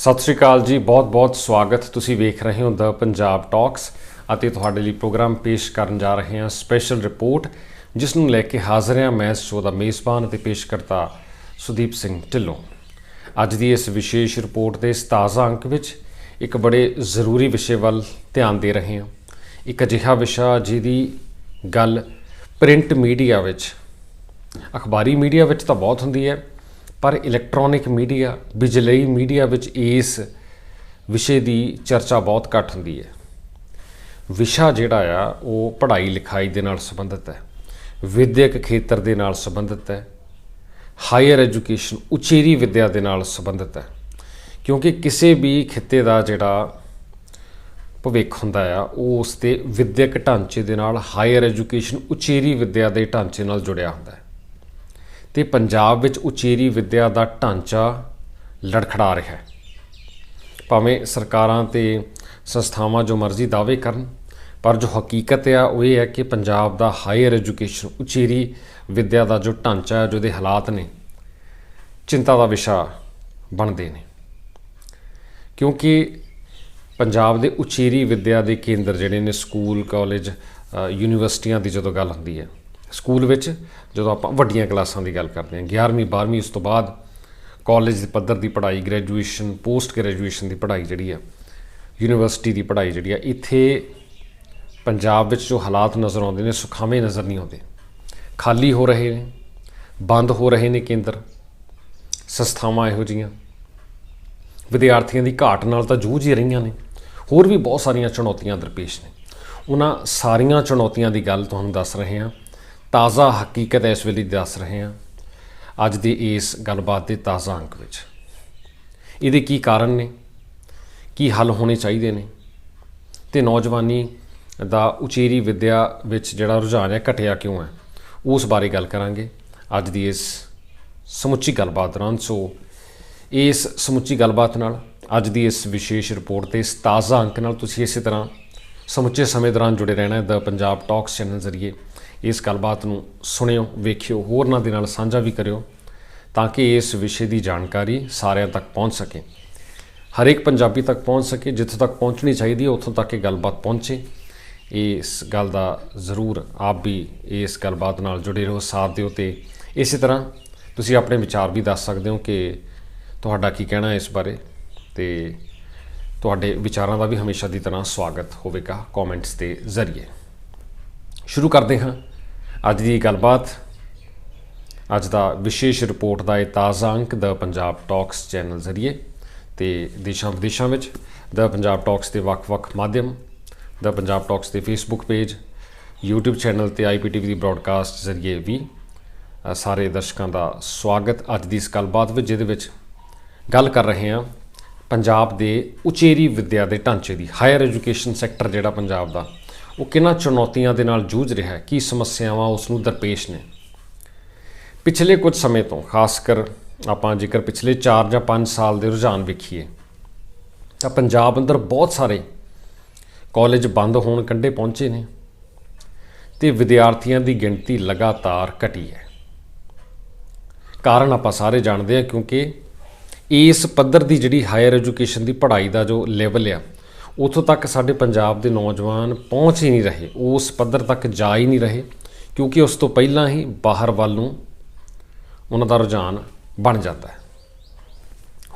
ਸਤਿ ਸ਼੍ਰੀ ਅਕਾਲ ਜੀ ਬਹੁਤ-ਬਹੁਤ ਸਵਾਗਤ। ਤੁਸੀਂ ਵੇਖ ਰਹੇ ਹੋ ਦ ਪੰਜਾਬ ਟਾਕਸ ਅਤੇ ਤੁਹਾਡੇ ਲਈ ਪ੍ਰੋਗਰਾਮ ਪੇਸ਼ ਕਰਨ ਜਾ ਰਹੇ ਹਾਂ, ਸਪੈਸ਼ਲ ਰਿਪੋਰਟ, ਜਿਸ ਨੂੰ ਲੈ ਕੇ ਹਾਜ਼ਰ ਹਾਂ ਮੈਂ ਸ਼ੋ ਦਾ ਮੇਜ਼ਬਾਨ ਅਤੇ ਪੇਸ਼ਕਰਤਾ ਸੁਦੀਪ ਸਿੰਘ ਢਿੱਲੋਂ। ਅੱਜ ਦੀ ਇਸ ਵਿਸ਼ੇਸ਼ ਰਿਪੋਰਟ ਦੇ ਇਸ ਤਾਜ਼ਾ ਅੰਕ ਵਿੱਚ ਇੱਕ ਬੜੇ ਜ਼ਰੂਰੀ ਵਿਸ਼ੇ ਵੱਲ ਧਿਆਨ ਦੇ ਰਹੇ ਹਾਂ। ਇੱਕ ਅਜਿਹਾ ਵਿਸ਼ਾ ਜਿਹਦੀ ਗੱਲ ਪ੍ਰਿੰਟ ਮੀਡੀਆ ਵਿੱਚ, ਅਖਬਾਰੀ ਮੀਡੀਆ ਵਿੱਚ ਤਾਂ ਬਹੁਤ ਹੁੰਦੀ ਹੈ। ਪਰ ਇਲੈਕਟ੍ਰੋਨਿਕ ਮੀਡੀਆ ਬਿਜਲਈ ਮੀਡੀਆ ਵਿੱਚ ਇਸ ਵਿਸ਼ੇ ਦੀ ਚਰਚਾ ਬਹੁਤ ਘੱਟ ਹੁੰਦੀ ਹੈ। ਵਿਸ਼ਾ ਜਿਹੜਾ ਆ, ਉਹ ਪੜ੍ਹਾਈ ਲਿਖਾਈ ਦੇ ਨਾਲ ਸੰਬੰਧਿਤ ਹੈ। ਵਿਦਿਅਕ ਖੇਤਰ ਦੇ ਨਾਲ ਸੰਬੰਧਿਤ ਹੈ। ਹਾਇਰ ਐਜੂਕੇਸ਼ਨ, ਉਚੇਰੀ ਵਿੱਦਿਆ ਦੇ ਨਾਲ ਸੰਬੰਧਿਤ ਹੈ। ਕਿਉਂਕਿ ਕਿਸੇ ਵੀ ਖਿੱਤੇ ਦਾ ਜਿਹੜਾ ਭਵਿੱਖ ਹੁੰਦਾ ਆ, ਉਹ ਉਸ ਦੇ ਵਿਦਿਅਕ ਢਾਂਚੇ ਦੇ ਨਾਲ, ਹਾਇਰ ਐਜੂਕੇਸ਼ਨ, ਉਚੇਰੀ ਵਿੱਦਿਆ ਦੇ ਢਾਂਚੇ ਨਾਲ ਜੁੜਿਆ ਹੁੰਦਾ ਹੈ। ਤੇ ਪੰਜਾਬ ਵਿੱਚ ਉਚੇਰੀ ਵਿੱਦਿਆ ਦਾ ਢਾਂਚਾ ਲੜਖੜਾ ਰਿਹਾ ਹੈ। ਭਾਵੇਂ ਸਰਕਾਰਾਂ ਤੇ ਸੰਸਥਾਵਾਂ ਜੋ ਮਰਜ਼ੀ ਦਾਅਵੇ ਕਰਨ, ਪਰ ਜੋ ਹਕੀਕਤ ਆ, ਉਹ ਇਹ ਹੈ ਕਿ ਪੰਜਾਬ ਦਾ ਹਾਇਰ ਐਜੂਕੇਸ਼ਨ, ਉਚੇਰੀ ਵਿੱਦਿਆ ਦਾ ਜੋ ਢਾਂਚਾ ਹੈ, ਜੋ ਹਾਲਾਤ ਨੇ, ਚਿੰਤਾ ਦਾ ਵਿਸ਼ਾ ਬਣਦੇ ਨੇ। ਕਿਉਂਕਿ ਪੰਜਾਬ ਦੇ ਉਚੇਰੀ ਵਿੱਦਿਆ ਦੇ ਕੇਂਦਰ ਜਿਹੜੇ ਨੇ, ਸਕੂਲ, ਕਾਲਜ ਯੂਨੀਵਰਸਿਟੀਆਂ ਦੀ ਜਦੋਂ ਗੱਲ ਹੁੰਦੀ ਹੈ, ਸਕੂਲ ਵਿੱਚ ਜਦੋਂ ਆਪਾਂ ਵੱਡੀਆਂ ਕਲਾਸਾਂ ਦੀ ਗੱਲ ਕਰਦੇ ਹਾਂ 11ਵੀਂ 12ਵੀਂ ਉਸ ਤੋਂ ਬਾਅਦ ਕਾਲਜ ਦੇ ਪੱਧਰ ਦੀ ਪੜ੍ਹਾਈ ਗ੍ਰੈਜੂਏਸ਼ਨ ਪੋਸਟ ਗ੍ਰੈਜੂਏਸ਼ਨ ਦੀ ਪੜ੍ਹਾਈ ਜਿਹੜੀ ਆ ਯੂਨੀਵਰਸਿਟੀ ਦੀ ਪੜ੍ਹਾਈ ਜਿਹੜੀ ਆ, ਇੱਥੇ ਪੰਜਾਬ ਵਿੱਚ ਜੋ ਹਾਲਾਤ ਨਜ਼ਰ ਆਉਂਦੇ ਨੇ, ਸੁਖਾਵੇਂ ਨਜ਼ਰ ਨਹੀਂ ਆਉਂਦੇ। ਖਾਲੀ ਹੋ ਰਹੇ ਨੇ, ਬੰਦ ਹੋ ਰਹੇ ਨੇ ਕੇਂਦਰ, ਸੰਸਥਾਵਾਂ ਇਹੋ ਜੀਆਂ ਵਿਦਿਆਰਥੀਆਂ ਦੀ ਘਾਟ ਨਾਲ ਤਾਂ ਜੂਝ ਹੀ ਰਹੀਆਂ ਨੇ। ਹੋਰ ਵੀ ਬਹੁਤ ਸਾਰੀਆਂ ਚੁਣੌਤੀਆਂ ਦਰਪੇਸ਼ ਨੇ। ਉਹਨਾਂ ਸਾਰੀਆਂ ਚੁਣੌਤੀਆਂ ਦੀ ਗੱਲ ਤੁਹਾਨੂੰ ਦੱਸ ਰਹੇ ਹਾਂ। ਤਾਜ਼ਾ ਹਕੀਕਤ ਇਸ ਵੇਲੇ ਦੱਸ ਰਹੇ ਹਾਂ। ਅੱਜ ਦੀ ਇਸ ਗੱਲਬਾਤ ਦੇ ਤਾਜ਼ਾ ਅੰਕ ਵਿੱਚ। ਇਹਦੇ ਕੀ ਕਾਰਨ ਨੇ? ਕੀ ਹੱਲ ਹੋਣੇ ਚਾਹੀਦੇ ਨੇ? ਤੇ ਨੌਜਵਾਨੀ ਦਾ ਉਚੇਰੀ ਵਿੱਦਿਆ ਵਿੱਚ ਜਿਹੜਾ ਰੁਝਾਨ ਹੈ, ਘਟਿਆ ਕਿਉਂ ਹੈ? ਉਸ ਬਾਰੇ ਗੱਲ ਕਰਾਂਗੇ ਅੱਜ ਦੀ ਇਸ ਸਮੁੱਚੀ ਗੱਲਬਾਤ ਦੌਰਾਨ। ਸੋ ਇਸ ਸਮੁੱਚੀ ਗੱਲਬਾਤ ਨਾਲ ਅੱਜ ਦੀ ਇਸ ਵਿਸ਼ੇਸ਼ ਰਿਪੋਰਟ ਤੇ ਇਸ ਤਾਜ਼ਾ ਅੰਕ ਨਾਲ ਤੁਸੀਂ ਇਸੇ ਤਰ੍ਹਾਂ ਸਮੁੱਚੇ ਸਮੇਂ ਦੌਰਾਨ ਜੁੜੇ ਰਹਿਣਾ ਹੈ। ਦਾ ਪੰਜਾਬ ਟਾਕਸ ਚੈਨਲ ਜ਼ਰੀਏ ਇਸ ਗੱਲਬਾਤ ਨੂੰ ਸੁਣਿਓ, ਵੇਖਿਓ ਹੋਰਨਾਂ ਦੇ ਨਾਲ ਸਾਂਝਾ ਵੀ ਕਰਿਓ ਤਾਂ ਕਿ ਇਸ ਵਿਸ਼ੇ ਦੀ ਜਾਣਕਾਰੀ ਸਾਰਿਆਂ ਤੱਕ ਪਹੁੰਚ ਸਕੇ। ਹਰੇਕ ਪੰਜਾਬੀ ਤੱਕ ਪਹੁੰਚ ਸਕੇ, ਜਿੱਥੋਂ ਤੱਕ ਪਹੁੰਚਣੀ ਚਾਹੀਦੀ ਹੈ, ਉੱਥੋਂ ਤੱਕ ਇਹ ਗੱਲਬਾਤ ਪਹੁੰਚੇ। ਇਸ ਗੱਲ ਦਾ ਜ਼ਰੂਰ ਆਪ ਵੀ ਇਸ ਗੱਲਬਾਤ ਨਾਲ ਜੁੜੇ ਰਹੋ, ਸਾਥ ਦਿਓ ਤੇ ਇਸੇ ਤਰ੍ਹਾਂ ਤੁਸੀਂ ਆਪਣੇ ਵਿਚਾਰ ਵੀ ਦੱਸ ਸਕਦੇ ਹੋ ਕਿ ਤੁਹਾਡਾ ਕੀ ਕਹਿਣਾ ਹੈ ਇਸ ਬਾਰੇ ਤੇ ਤੁਹਾਡੇ ਵਿਚਾਰਾਂ ਦਾ ਵੀ ਹਮੇਸ਼ਾ ਦੀ ਤਰ੍ਹਾਂ ਸਵਾਗਤ ਹੋਵੇਗਾ ਕਮੈਂਟਸ ਦੇ ਜ਼ਰੀਏ। ਸ਼ੁਰੂ ਕਰਦੇ ਹਾਂ। ਅੱਜ ਦੀ ਗੱਲਬਾਤ, ਅੱਜ ਦਾ ਵਿਸ਼ੇਸ਼ ਰਿਪੋਰਟ ਦਾ ਇਹ ਤਾਜ਼ਾ ਅੰਕ, ਦਾ ਪੰਜਾਬ ਟਾਕਸ ਚੈਨਲ ਜ਼ਰੀਏ ਤੇ ਦੇਸ਼ਾਂ ਵਿਦੇਸ਼ਾਂ ਵਿੱਚ, ਦਾ ਪੰਜਾਬ ਟਾਕਸ ਦੇ ਵੱਖ-ਵੱਖ ਮਾਧਿਅਮ, ਦਾ ਪੰਜਾਬ ਟਾਕਸ ਦੇ ਫੇਸਬੁੱਕ ਪੇਜ, YouTube ਚੈਨਲ ਤੇ IPTV ਦੀ ਬ੍ਰਾਡਕਾਸਟ ਜ਼ਰੀਏ ਵੀ ਸਾਰੇ ਦਰਸ਼ਕਾਂ ਦਾ ਸਵਾਗਤ ਅੱਜ ਦੀ ਇਸ ਗੱਲਬਾਤ ਵਿੱਚ, ਜਿਹਦੇ ਵਿੱਚ ਗੱਲ ਕਰ ਰਹੇ ਹਾਂ ਪੰਜਾਬ ਦੇ ਉਚੇਰੀ ਵਿੱਦਿਆ ਦੇ ਢਾਂਚੇ ਦੀ ਹਾਇਰ ਐਜੂਕੇਸ਼ਨ ਸੈਕਟਰ ਜਿਹੜਾ ਪੰਜਾਬ ਦਾ। ਉਹ ਕਿਹਨਾਂ ਚੁਣੌਤੀਆਂ ਦੇ ਨਾਲ ਜੂਝ ਰਿਹਾ ਹੈ, ਕੀ ਸਮੱਸਿਆਵਾਂ ਉਸ ਨੂੰ ਦਰਪੇਸ਼ ਨੇ? ਪਿਛਲੇ ਕੁਝ ਸਮੇਂ ਤੋਂ, ਖਾਸ ਕਰ ਆਪਾਂ ਜੇਕਰ ਪਿਛਲੇ 4 ਜਾਂ 5 ਸਾਲ ਦੇ ਰੁਝਾਨ ਵੇਖੀਏ, ਤਾਂ ਪੰਜਾਬ ਅੰਦਰ ਬਹੁਤ ਸਾਰੇ ਕਾਲਜ ਬੰਦ ਹੋਣ ਕੰਢੇ ਪਹੁੰਚੇ ਨੇ ਤੇ ਵਿਦਿਆਰਥੀਆਂ ਦੀ ਗਿਣਤੀ ਲਗਾਤਾਰ ਘਟੀ ਹੈ। ਕਾਰਨ ਆਪਾਂ ਸਾਰੇ ਜਾਣਦੇ ਹਾਂ ਕਿਉਂਕਿ ਇਸ ਪੱਧਰ ਦੀ ਜਿਹੜੀ ਹਾਇਰ ਐਜੂਕੇਸ਼ਨ ਦੀ ਪੜ੍ਹਾਈ ਦਾ ਜੋ ਲੈਵਲ ਆ ਉੱਥੋਂ ਤੱਕ ਸਾਡੇ ਪੰਜਾਬ ਦੇ ਨੌਜਵਾਨ ਪਹੁੰਚ ਹੀ ਨਹੀਂ ਰਹੇ, ਉਸ ਪੱਧਰ ਤੱਕ ਜਾ ਹੀ ਨਹੀਂ ਰਹੇ, ਕਿਉਂਕਿ ਉਸ ਤੋਂ ਪਹਿਲਾਂ ਹੀ ਬਾਹਰ ਵੱਲ ਨੂੰ ਉਹਨਾਂ ਦਾ ਰੁਝਾਨ ਬਣ ਜਾਂਦਾ ਹੈ।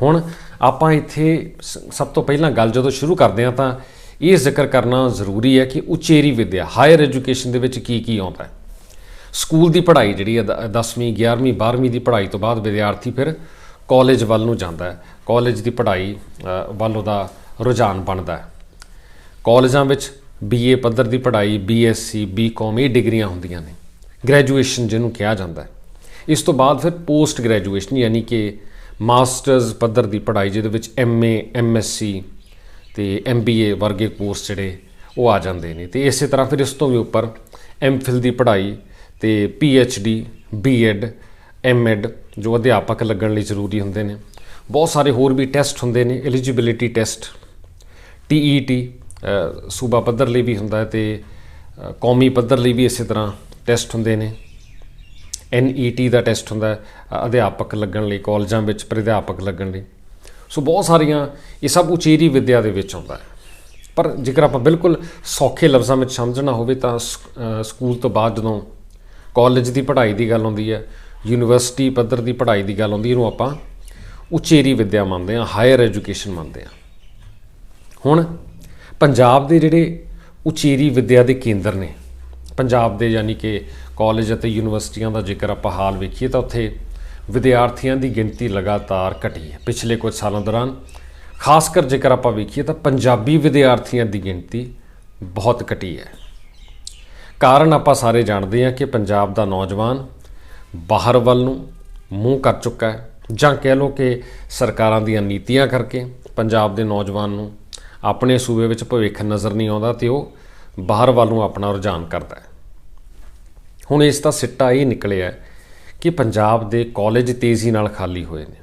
ਹੁਣ ਆਪਾਂ ਇੱਥੇ ਸ- ਸਭ ਤੋਂ ਪਹਿਲਾਂ ਗੱਲ ਜਦੋਂ ਸ਼ੁਰੂ ਕਰਦੇ ਹਾਂ ਤਾਂ ਇਹ ਜ਼ਿਕਰ ਕਰਨਾ ਜ਼ਰੂਰੀ ਹੈ ਕਿ ਉਚੇਰੀ ਵਿੱਦਿਆ, ਹਾਇਰ ਐਜੂਕੇਸ਼ਨ ਦੇ ਵਿੱਚ ਕੀ ਕੀ ਆਉਂਦਾ ਹੈ। ਸਕੂਲ ਦੀ ਪੜ੍ਹਾਈ ਜਿਹੜੀ ਹੈ 10ਵੀਂ 11ਵੀਂ 12ਵੀਂ ਦੀ ਪੜ੍ਹਾਈ ਤੋਂ ਬਾਅਦ ਵਿਦਿਆਰਥੀ ਫਿਰ ਕਾਲਜ ਵੱਲ ਨੂੰ ਜਾਂਦਾ ਹੈ। ਕਾਲਜ ਦੀ ਪੜ੍ਹਾਈ ਵੱਲ ਉਹਦਾ ਰੁਝਾਨ ਬਣਦਾ ਹੈ। ਕਾਲਜਾਂ ਵਿੱਚ ਬੀਏ ਪੱਧਰ ਦੀ ਪੜ੍ਹਾਈ ਬੀਐਸਸੀ ਬੀਕਾਮ ਇਹ ਡਿਗਰੀਆਂ ਹੁੰਦੀਆਂ ਨੇ। ਗ੍ਰੈਜੂਏਸ਼ਨ ਜਿਹਨੂੰ ਕਿਹਾ ਜਾਂਦਾ ਹੈ। ਇਸ ਤੋਂ ਬਾਅਦ ਫਿਰ ਪੋਸਟ ਗ੍ਰੈਜੂਏਸ਼ਨ ਯਾਨੀ ਕਿ ਮਾਸਟਰਸ ਪੱਧਰ ਦੀ ਪੜ੍ਹਾਈ, ਜਿਹਦੇ ਵਿੱਚ ਐਮਏ ਐਮਐਸਸੀ ਤੇ ਐਮਬੀਏ ਵਰਗੇ ਕੋਰਸ ਜਿਹੜੇ ਉਹ ਆ ਜਾਂਦੇ ਨੇ। ਤੇ ਇਸੇ ਤਰ੍ਹਾਂ ਫਿਰ ਇਸ ਤੋਂ ਵੀ ਉੱਪਰ ਐਮਫਿਲ ਦੀ ਪੜ੍ਹਾਈ ਤੇ ਪੀਐਚਡੀ ਬੀਐਡ ਐਮਐਡ ਜੋ ਅਧਿਆਪਕ ਲੱਗਣ ਲਈ ਜ਼ਰੂਰੀ ਹੁੰਦੇ ਨੇ। ਬਹੁਤ ਸਾਰੇ ਹੋਰ ਵੀ ਟੈਸਟ ਹੁੰਦੇ ਨੇ ਐਲੀਜੀਬਿਲਿਟੀ ਟੈਸਟ ਟੀਈਟੀ ਸੂਬਾ ਪੱਧਰ ਲਈ ਵੀ ਹੁੰਦਾ ਹੈ ਤੇ ਕੌਮੀ ਪੱਧਰ ਲਈ ਵੀ ਇਸੇ ਤਰ੍ਹਾਂ ਟੈਸਟ ਹੁੰਦੇ ਨੇ। ਐਨਈਟੀ ਦਾ ਟੈਸਟ ਹੁੰਦਾ ਅਧਿਆਪਕ ਲੱਗਣ ਲਈ, ਕਾਲਜਾਂ ਵਿੱਚ ਪ੍ਰਧਿਆਪਕ ਲੱਗਣ ਲਈ। ਸੋ ਬਹੁਤ ਸਾਰੀਆਂ ਇਹ ਸਭ ਉਚੇਰੀ ਵਿੱਦਿਆ ਦੇ ਵਿੱਚ ਆਉਂਦਾ ਹੈ। ਪਰ ਜੇਕਰ ਆਪਾਂ ਬਿਲਕੁਲ ਸੌਖੇ ਲਫ਼ਜ਼ਾਂ ਵਿੱਚ ਸਮਝਣਾ ਹੋਵੇ ਤਾਂ ਸਕੂਲ ਤੋਂ ਬਾਅਦ ਜਦੋਂ ਕਾਲਜ ਦੀ ਪੜ੍ਹਾਈ ਦੀ ਗੱਲ ਆਉਂਦੀ ਹੈ, ਯੂਨੀਵਰਸਿਟੀ ਪੱਧਰ ਦੀ ਪੜ੍ਹਾਈ ਦੀ ਗੱਲ ਆਉਂਦੀ, ਇਹਨੂੰ ਆਪਾਂ ਉਚੇਰੀ ਵਿੱਦਿਆ ਮੰਨਦੇ ਹਾਂ ਹਾਇਰ ਐਜੂਕੇਸ਼ਨ ਮੰਨਦੇ ਹਾਂ। ਹੁਣ ਪੰਜਾਬ ਦੇ ਜਿਹੜੇ ਉਚੇਰੀ ਵਿੱਦਿਆ ਦੇ ਕੇਂਦਰ ਨੇ, ਪੰਜਾਬ ਦੇ ਯਾਨੀ ਕਿ ਕਾਲਜ ਅਤੇ ਯੂਨੀਵਰਸਿਟੀਆਂ ਦਾ ਜੇਕਰ ਆਪਾਂ ਹਾਲ ਵੇਖੀਏ ਤਾਂ ਉੱਥੇ ਵਿਦਿਆਰਥੀਆਂ ਦੀ ਗਿਣਤੀ ਲਗਾਤਾਰ ਘਟੀ ਹੈ। ਪਿਛਲੇ ਕੁਝ ਸਾਲਾਂ ਦੌਰਾਨ ਖਾਸ ਕਰ ਜੇਕਰ ਆਪਾਂ ਵੇਖੀਏ ਤਾਂ ਪੰਜਾਬੀ ਵਿਦਿਆਰਥੀਆਂ ਦੀ ਗਿਣਤੀ ਬਹੁਤ ਘਟੀ ਹੈ। ਕਾਰਨ ਆਪਾਂ ਸਾਰੇ ਜਾਣਦੇ ਹਾਂ ਕਿ ਪੰਜਾਬ ਦਾ ਨੌਜਵਾਨ ਬਾਹਰ ਵੱਲ ਨੂੰ ਮੂੰਹ ਕਰ ਚੁੱਕਾ ਹੈ ਜਾਂ ਕਹਿ ਲਓ ਕਿ ਸਰਕਾਰਾਂ ਦੀਆਂ ਨੀਤੀਆਂ ਕਰਕੇ ਪੰਜਾਬ ਦੇ ਨੌਜਵਾਨ ਨੂੰ ਆਪਣੇ ਸੂਬੇ ਵਿੱਚ ਭਵਿੱਖ ਨਜ਼ਰ ਨਹੀਂ ਆਉਂਦਾ ਤੇ ਉਹ ਬਾਹਰ ਵੱਲ ਨੂੰ ਆਪਣਾ ਰੁਝਾਨ ਕਰਦਾ ਹੈ। ਹੁਣ ਇਸ ਦਾ ਸਿੱਟਾ ਇਹ ਨਿਕਲਿਆ ਕਿ ਪੰਜਾਬ ਦੇ ਕਾਲਜ ਤੇਜ਼ੀ ਨਾਲ ਖਾਲੀ ਹੋਏ ਨੇ।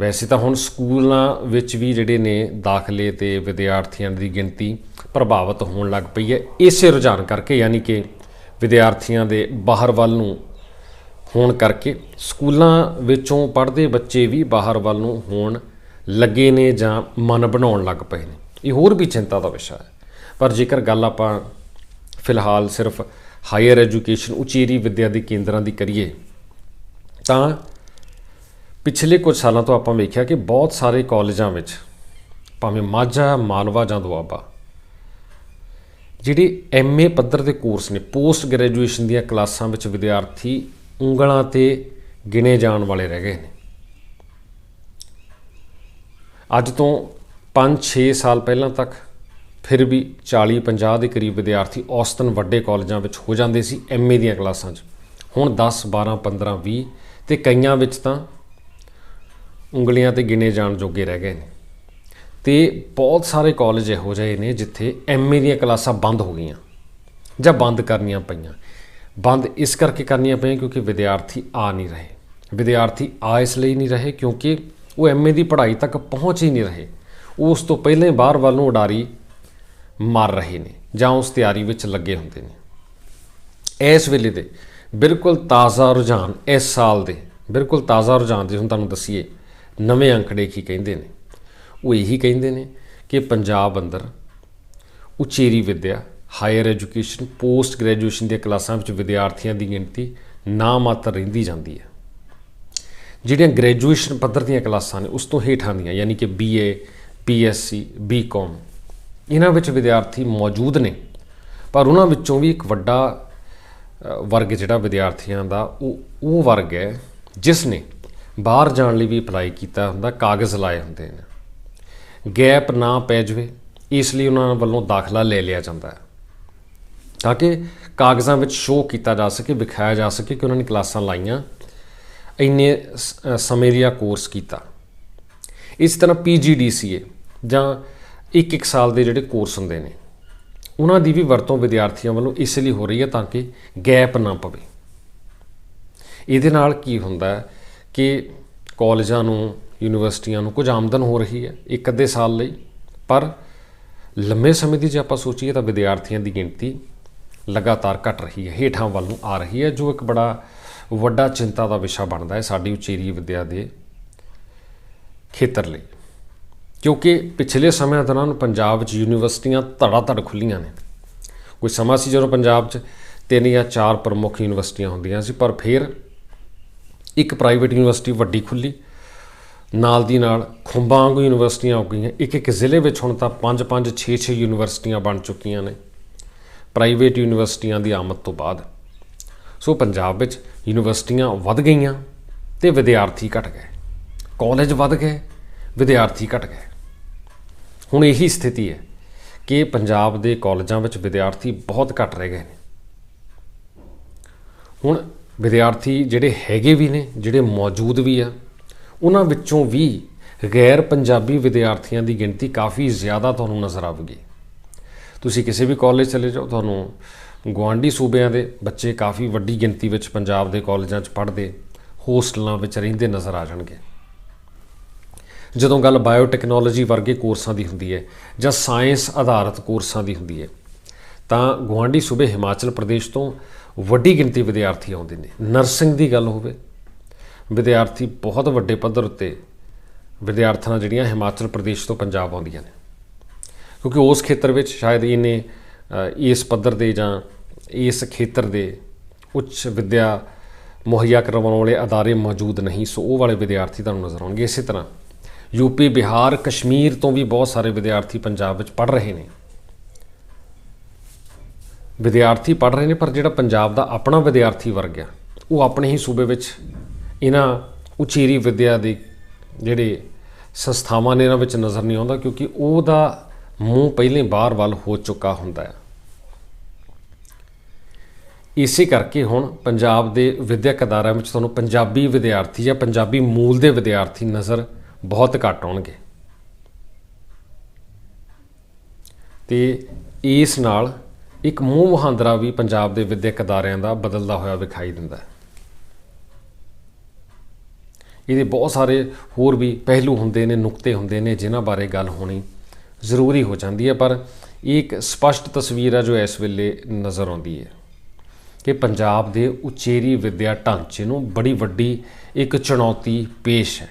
ਵੈਸੇ ਤਾਂ ਹੁਣ ਸਕੂਲਾਂ ਵਿੱਚ ਵੀ ਜਿਹੜੇ ਨੇ ਦਾਖਲੇ ਤੇ ਵਿਦਿਆਰਥੀਆਂ ਦੀ ਗਿਣਤੀ ਪ੍ਰਭਾਵਿਤ ਹੋਣ ਲੱਗ ਪਈ ਹੈ। ਇਸੇ ਰੁਝਾਨ ਕਰਕੇ ਯਾਨੀ ਕਿ ਵਿਦਿਆਰਥੀਆਂ ਦੇ ਬਾਹਰ ਵੱਲ ਨੂੰ ਹੋਣ ਕਰਕੇ ਸਕੂਲਾਂ ਵਿੱਚੋਂ ਪੜ੍ਹਦੇ ਬੱਚੇ ਵੀ ਬਾਹਰ ਵੱਲ ਨੂੰ ਹੋਣ ਲੱਗੇ ਨੇ ਜਾਂ ਮਨ ਬਣਾਉਣ ਲੱਗ ਪਏ ਨੇ। ਇਹ ਹੋਰ ਵੀ ਚਿੰਤਾ ਦਾ ਵਿਸ਼ਾ ਹੈ। ਪਰ ਜੇਕਰ ਗੱਲ ਆਪਾਂ ਫਿਲਹਾਲ ਸਿਰਫ ਹਾਇਰ ਐਜੂਕੇਸ਼ਨ, ਉਚੇਰੀ ਵਿੱਦਿਆ ਦੇ ਕੇਂਦਰਾਂ ਦੀ ਕਰੀਏ, ਤਾਂ ਪਿਛਲੇ ਕੁਝ ਸਾਲਾਂ ਤੋਂ ਆਪਾਂ ਵੇਖਿਆ ਕਿ ਬਹੁਤ ਸਾਰੇ ਕਾਲਜਾਂ ਵਿੱਚ, ਭਾਵੇਂ ਮਾਝਾ, ਮਾਲਵਾ ਜਾਂ ਦੁਆਬਾ, ਜਿਹੜੇ ਐਮਏ ਪੱਧਰ ਦੇ ਕੋਰਸ ਨੇ, ਪੋਸਟ ਗ੍ਰੈਜੂਏਸ਼ਨ ਦੀਆਂ ਕਲਾਸਾਂ ਵਿੱਚ ਵਿਦਿਆਰਥੀ ਉਂਗਲਾਂ ਤੇ ਗਿਣੇ ਜਾਣ ਵਾਲੇ ਰਹਿ ਗਏ ਨੇ। ਅੱਜ ਤੋਂ 5-6 ਸਾਲ ਪਹਿਲਾਂ ਤੱਕ ਫਿਰ ਵੀ 40-50 ਦੇ ਕਰੀਬ ਵਿਦਿਆਰਥੀ ਔਸਤਨ ਵੱਡੇ ਕਾਲਜਾਂ ਵਿੱਚ ਹੋ ਜਾਂਦੇ ਸੀ ਐਮਏ ਦੀਆਂ ਕਲਾਸਾਂ 'ਚ। ਹੁਣ 10 12 15 20 ਤੇ ਕਈਆਂ ਵਿੱਚ ਤਾਂ ਉਂਗਲੀਆਂ ਤੇ ਗਿਣੇ ਜਾਣ ਜੋਗੇ ਰਹਿ ਗਏ ਨੇ। ਤੇ ਬਹੁਤ ਸਾਰੇ ਕਾਲਜ ਇਹੋ ਜਿਹੇ ਨੇ ਜਿੱਥੇ ਐਮਏ ਦੀਆਂ ਕਲਾਸਾਂ ਬੰਦ ਹੋ ਗਈਆਂ ਜਾਂ ਬੰਦ ਕਰਨੀਆਂ ਪਈਆਂ। ਬੰਦ ਇਸ ਕਰਕੇ ਕਰਨੀਆਂ ਪਈਆਂ ਕਿਉਂਕਿ ਵਿਦਿਆਰਥੀ ਆ ਨਹੀਂ ਰਹੇ। ਵਿਦਿਆਰਥੀ ਆ ਇਸ ਲਈ ਨਹੀਂ ਰਹੇ ਕਿਉਂਕਿ ਉਹ ਐਮਏ ਦੀ ਪੜ੍ਹਾਈ ਤੱਕ ਪਹੁੰਚ ਹੀ ਨਹੀਂ ਰਹੇ। ਉਸ ਤੋਂ ਪਹਿਲਾਂ ਹੀ ਬਾਹਰ ਵੱਲ ਨੂੰ ਉਡਾਰੀ ਮਾਰ ਰਹੇ ਨੇ ਜਾਂ ਉਸ ਤਿਆਰੀ ਵਿੱਚ ਲੱਗੇ ਹੁੰਦੇ ਨੇ। ਇਸ ਵੇਲੇ ਦੇ ਬਿਲਕੁਲ ਤਾਜ਼ਾ ਰੁਝਾਨ ਇਸ ਸਾਲ ਦੇ ਬਿਲਕੁਲ ਤਾਜ਼ਾ ਰੁਝਾਨ ਜੇ ਹੁਣ ਤੁਹਾਨੂੰ ਦਸੀਏ, ਨਵੇਂ ਅੰਕੜੇ ਕੀ ਕਹਿੰਦੇ ਨੇ। ਉਹ ਇਹੀ ਕਹਿੰਦੇ ਨੇ ਕਿ ਪੰਜਾਬ ਅੰਦਰ ਉਚੇਰੀ ਵਿੱਦਿਆ, ਹਾਇਰ ਐਜੂਕੇਸ਼ਨ, ਪੋਸਟ ਗ੍ਰੈਜੂਏਸ਼ਨ ਦੀਆਂ ਕਲਾਸਾਂ ਵਿੱਚ ਵਿਦਿਆਰਥੀਆਂ ਦੀ ਗਿਣਤੀ ਨਾ ਮਾਤਰ ਰਹਿੰਦੀ ਜਾਂਦੀ ਹੈ। ਜਿਹੜੀਆਂ ਗ੍ਰੈਜੂਏਸ਼ਨ ਪੱਧਰ ਦੀਆਂ ਕਲਾਸਾਂ ਨੇ, ਉਸ ਤੋਂ ਹੇਠਾਂ ਦੀਆਂ, ਯਾਨੀ ਕਿ ਬੀਏ ਪੀਐਸਸੀ ਬੀਕਾਮ ਇਹਨਾਂ ਵਿੱਚ ਵਿਦਿਆਰਥੀ ਮੌਜੂਦ ਨੇ। ਪਰ ਉਹਨਾਂ ਵਿੱਚੋਂ ਵੀ ਇੱਕ ਵੱਡਾ ਵਰਗ ਜਿਹੜਾ ਵਿਦਿਆਰਥੀਆਂ ਦਾ, ਉਹ ਉਹ ਵਰਗ ਹੈ, ਜਿਸ ਨੇ ਬਾਹਰ ਜਾਣ ਲਈ ਵੀ ਅਪਲਾਈ ਕੀਤਾ ਹੁੰਦਾ, ਕਾਗਜ਼ ਲਾਏ ਹੁੰਦੇ ਨੇ। ਗੈਪ ਨਾ ਪੈ ਜਾਵੇ, ਇਸ ਲਈ ਉਹਨਾਂ ਵੱਲੋਂ ਦਾਖਲਾ ਲੈ ਲਿਆ ਜਾਂਦਾ ਹੈ। ਤਾਂ ਕਿ ਕਾਗਜ਼ਾਂ ਵਿੱਚ ਸ਼ੋਅ ਕੀਤਾ ਜਾ ਸਕੇ, ਵਿਖਾਇਆ ਜਾ ਸਕੇ ਕਿ ਉਹਨਾਂ ਨੇ ਕਲਾਸਾਂ ਲਾਈਆਂ ਇੰਨੇ ਸ- ਸਮੇਂ ਦਾ ਕੋਰਸ ਕੀਤਾ। ਇਸ ਤਰ੍ਹਾਂ ਪੀਜੀਡੀਸੀਏ ਜਾਂ ਇੱਕ ਇੱਕ ਸਾਲ ਦੇ ਜਿਹੜੇ ਕੋਰਸ ਹੁੰਦੇ ਨੇ, ਉਹਨਾਂ ਦੀ ਵੀ ਵਰਤੋਂ ਵਿਦਿਆਰਥੀਆਂ ਵੱਲੋਂ ਇਸ ਲਈ ਹੋ ਰਹੀ ਹੈ ਤਾਂ ਕਿ ਗੈਪ ਨਾ ਪਵੇ। ਇਹਦੇ ਨਾਲ ਕੀ ਹੁੰਦਾ ਕਿ ਕਾਲਜਾਂ ਨੂੰ, ਯੂਨੀਵਰਸਿਟੀਆਂ ਨੂੰ ਕੁਝ ਆਮਦਨ ਹੋ ਰਹੀ ਹੈ ਇੱਕ ਅੱਧੇ ਸਾਲ ਲਈ, ਪਰ ਲੰਮੇ ਸਮੇਂ ਦੀ ਜੇ ਆਪਾਂ ਸੋਚੀਏ ਤਾਂ ਵਿਦਿਆਰਥੀਆਂ ਦੀ ਗਿਣਤੀ ਲਗਾਤਾਰ ਘਟ ਰਹੀ ਹੈ, ਹੇਠਾਂ ਵੱਲ ਨੂੰ ਆ ਰਹੀ ਹੈ, ਜੋ ਇੱਕ ਬੜਾ ਵੱਡਾ ਚਿੰਤਾ ਦਾ ਵਿਸ਼ਾ ਬਣਦਾ ਹੈ ਸਾਡੀ ਉਚੇਰੀ ਵਿੱਦਿਆ ਦੇ ਖੇਤਰ ਲਈ। ਕਿਉਂਕਿ ਪਿਛਲੇ ਸਮਿਆਂ ਦੌਰਾਨ ਪੰਜਾਬ ਵਿੱਚ ਯੂਨੀਵਰਸਿਟੀਆਂ ਧੜਾ ਧੜ ਖੁੱਲੀਆਂ ਨੇ। ਕੋਈ ਸਮਾਂ ਸੀ ਜਦੋਂ ਪੰਜਾਬ 'ਚ ਤਿੰਨ ਜਾਂ ਚਾਰ ਪ੍ਰਮੁੱਖ ਯੂਨੀਵਰਸਿਟੀਆਂ ਹੁੰਦੀਆਂ ਸੀ, ਪਰ ਫਿਰ ਇੱਕ ਪ੍ਰਾਈਵੇਟ ਯੂਨੀਵਰਸਿਟੀ ਵੱਡੀ ਖੁੱਲੀ ਨਾਲ ਦੀ ਨਾਲ ਖੁੰਬਾਂ ਵਾਂਗੂ ਯੂਨੀਵਰਸਿਟੀਆਂ ਹੋ ਗਈਆਂ। ਇੱਕ ਇੱਕ ਜ਼ਿਲ੍ਹੇ ਵਿੱਚ ਹੁਣ ਤਾਂ 5 5 6 6 ਯੂਨੀਵਰਸਿਟੀਆਂ ਬਣ ਚੁੱਕੀਆਂ ਨੇ। ਪ੍ਰਾਈਵੇਟ ਯੂਨੀਵਰਸਿਟੀਆਂ ਦੀ ਆਮਦ ਤੋਂ ਬਾਅਦ। ਸੋ ਪੰਜਾਬ ਵਿੱਚ ਯੂਨੀਵਰਸਿਟੀਆਂ ਵੱਧ ਗਈਆਂ ਤੇ ਵਿਦਿਆਰਥੀ ਘਟ ਗਏ। ਕਾਲਜ ਵੱਧ ਗਏ, ਵਿਦਿਆਰਥੀ ਘਟ ਗਏ। ਹੁਣ ਇਹੀ ਸਥਿਤੀ ਹੈ ਕਿ ਪੰਜਾਬ ਦੇ ਕਾਲਜਾਂ ਵਿੱਚ ਵਿਦਿਆਰਥੀ ਬਹੁਤ ਘਟ ਰਹਿ ਗਏ ਨੇ। ਹੁਣ ਵਿਦਿਆਰਥੀ ਜਿਹੜੇ ਹੈਗੇ ਵੀ ਨੇ, ਜਿਹੜੇ ਮੌਜੂਦ ਵੀ ਆ, ਉਹਨਾਂ ਵਿੱਚੋਂ ਵੀ ਗੈਰ ਪੰਜਾਬੀ ਵਿਦਿਆਰਥੀਆਂ ਦੀ ਗਿਣਤੀ ਕਾਫੀ ਜ਼ਿਆਦਾ ਤੁਹਾਨੂੰ ਨਜ਼ਰ ਆਵੇਗੀ। ਤੁਸੀਂ ਕਿਸੇ ਵੀ ਕਾਲਜ ਚਲੇ ਜਾਓ, ਤੁਹਾਨੂੰ ਗੁਆਂਢੀ ਸੂਬਿਆਂ ਦੇ ਬੱਚੇ ਕਾਫੀ ਵੱਡੀ ਗਿਣਤੀ ਵਿੱਚ ਪੰਜਾਬ ਦੇ ਕਾਲਜਾਂ 'ਚ ਪੜ੍ਹਦੇ ਹੋਸਟਲਾਂ ਵਿੱਚ ਰਹਿੰਦੇ ਨਜ਼ਰ ਆ ਜਾਣਗੇ। ਜਦੋਂ ਗੱਲ ਬਾਇਓਟੈਕਨੋਲੋਜੀ ਵਰਗੇ ਕੋਰਸਾਂ ਦੀ ਹੁੰਦੀ ਹੈ ਜਾਂ ਸਾਇੰਸ ਆਧਾਰਿਤ ਕੋਰਸਾਂ ਦੀ ਹੁੰਦੀ ਹੈ, ਤਾਂ ਗੁਆਂਢੀ ਸੂਬੇ ਹਿਮਾਚਲ ਪ੍ਰਦੇਸ਼ ਤੋਂ ਵੱਡੀ ਗਿਣਤੀ ਵਿਦਿਆਰਥੀ ਆਉਂਦੇ ਨੇ। ਨਰਸਿੰਗ ਦੀ ਗੱਲ ਹੋਵੇ, ਵਿਦਿਆਰਥੀ ਬਹੁਤ ਵੱਡੇ ਪੱਧਰ ਉੱਤੇ ਵਿਦਿਆਰਥਣਾਂ ਜਿਹੜੀਆਂ ਹਿਮਾਚਲ ਪ੍ਰਦੇਸ਼ ਤੋਂ ਪੰਜਾਬ ਆਉਂਦੀਆਂ ਨੇ। ਕਿਉਂਕਿ ਉਸ ਖੇਤਰ ਵਿੱਚ ਸ਼ਾਇਦ ਇਹਨੇ ਇਸ ਪੱਧਰ ਦੇ ਜਾਂ ਇਸ ਖੇਤਰ ਦੇ ਉੱਚ ਵਿੱਦਿਆ ਮੁਹੱਈਆ ਕਰਵਾਉਣ ਵਾਲੇ ਅਦਾਰੇ ਮੌਜੂਦ ਨਹੀਂ, ਸੋ ਉਹ ਵਾਲੇ ਵਿਦਿਆਰਥੀ ਤੁਹਾਨੂੰ ਨਜ਼ਰ ਆਉਣਗੇ ਇਸੇ ਤਰ੍ਹਾਂ। ਯੂਪੀ ਬਿਹਾਰ, ਕਸ਼ਮੀਰ ਤੋਂ ਵੀ ਬਹੁਤ ਸਾਰੇ ਵਿਦਿਆਰਥੀ ਪੰਜਾਬ ਵਿੱਚ ਪੜ੍ਹ ਰਹੇ ਨੇ। ਵਿਦਿਆਰਥੀ ਪੜ੍ਹ ਰਹੇ ਨੇ, ਪਰ ਜਿਹੜਾ ਪੰਜਾਬ ਦਾ ਆਪਣਾ ਵਿਦਿਆਰਥੀ ਵਰਗ ਆ, ਉਹ ਆਪਣੇ ਹੀ ਸੂਬੇ ਵਿੱਚ ਇਹਨਾਂ ਉਚੇਰੀ ਵਿੱਦਿਆ ਦੇ ਜਿਹੜੇ ਸੰਸਥਾਵਾਂ ਨੇ, ਇਹਨਾਂ ਵਿੱਚ ਨਜ਼ਰ ਨਹੀਂ ਆਉਂਦਾ, ਕਿਉਂਕਿ ਉਹਦਾ ਮੂੰਹ ਪਹਿਲੇ ਬਾਹਰ ਵੱਲ ਹੋ ਚੁੱਕਾ ਹੁੰਦਾ ਹੈ ਇਸੇ ਕਰਕੇ ਹੁਣ ਪੰਜਾਬ ਦੇ ਵਿਦਿਅਕ ਅਦਾਰਿਆਂ ਵਿੱਚ ਤੁਹਾਨੂੰ ਪੰਜਾਬੀ ਵਿਦਿਆਰਥੀ ਜਾਂ ਪੰਜਾਬੀ ਮੂਲ ਦੇ ਵਿਦਿਆਰਥੀ ਨਜ਼ਰ ਬਹੁਤ ਘੱਟ ਆਉਣਗੇ। ਤੇ ਇਸ ਨਾਲ ਇੱਕ ਮੂੰਹ ਮੁਹਾਂਦਰਾ ਵੀ ਪੰਜਾਬ ਦੇ ਵਿਦਿਅਕ ਅਦਾਰਿਆਂ ਦਾ ਬਦਲਦਾ ਹੋਇਆ ਵਿਖਾਈ ਦਿੰਦਾ ਹੈ। ਇਹਦੇ ਬਹੁਤ ਸਾਰੇ ਹੋਰ ਵੀ ਪਹਿਲੂ ਹੁੰਦੇ ਨੇ, ਨੁਕਤੇ ਹੁੰਦੇ ਨੇ, ਜਿਨ੍ਹਾਂ ਬਾਰੇ ਗੱਲ ਹੋਣੀ ਜ਼ਰੂਰੀ ਹੋ ਜਾਂਦੀ ਹੈ, ਪਰ ਇਹ ਇੱਕ ਸਪਸ਼ਟ ਤਸਵੀਰ ਹੈ ਜੋ ਇਸ ਵੇਲੇ ਨਜ਼ਰ ਆਉਂਦੀ ਹੈ। ਕਿ ਪੰਜਾਬ ਦੇ ਉਚੇਰੀ ਵਿੱਦਿਆ ਢਾਂਚੇ ਨੂੰ ਬੜੀ ਵੱਡੀ ਇੱਕ ਚੁਣੌਤੀ ਪੇਸ਼ ਹੈ।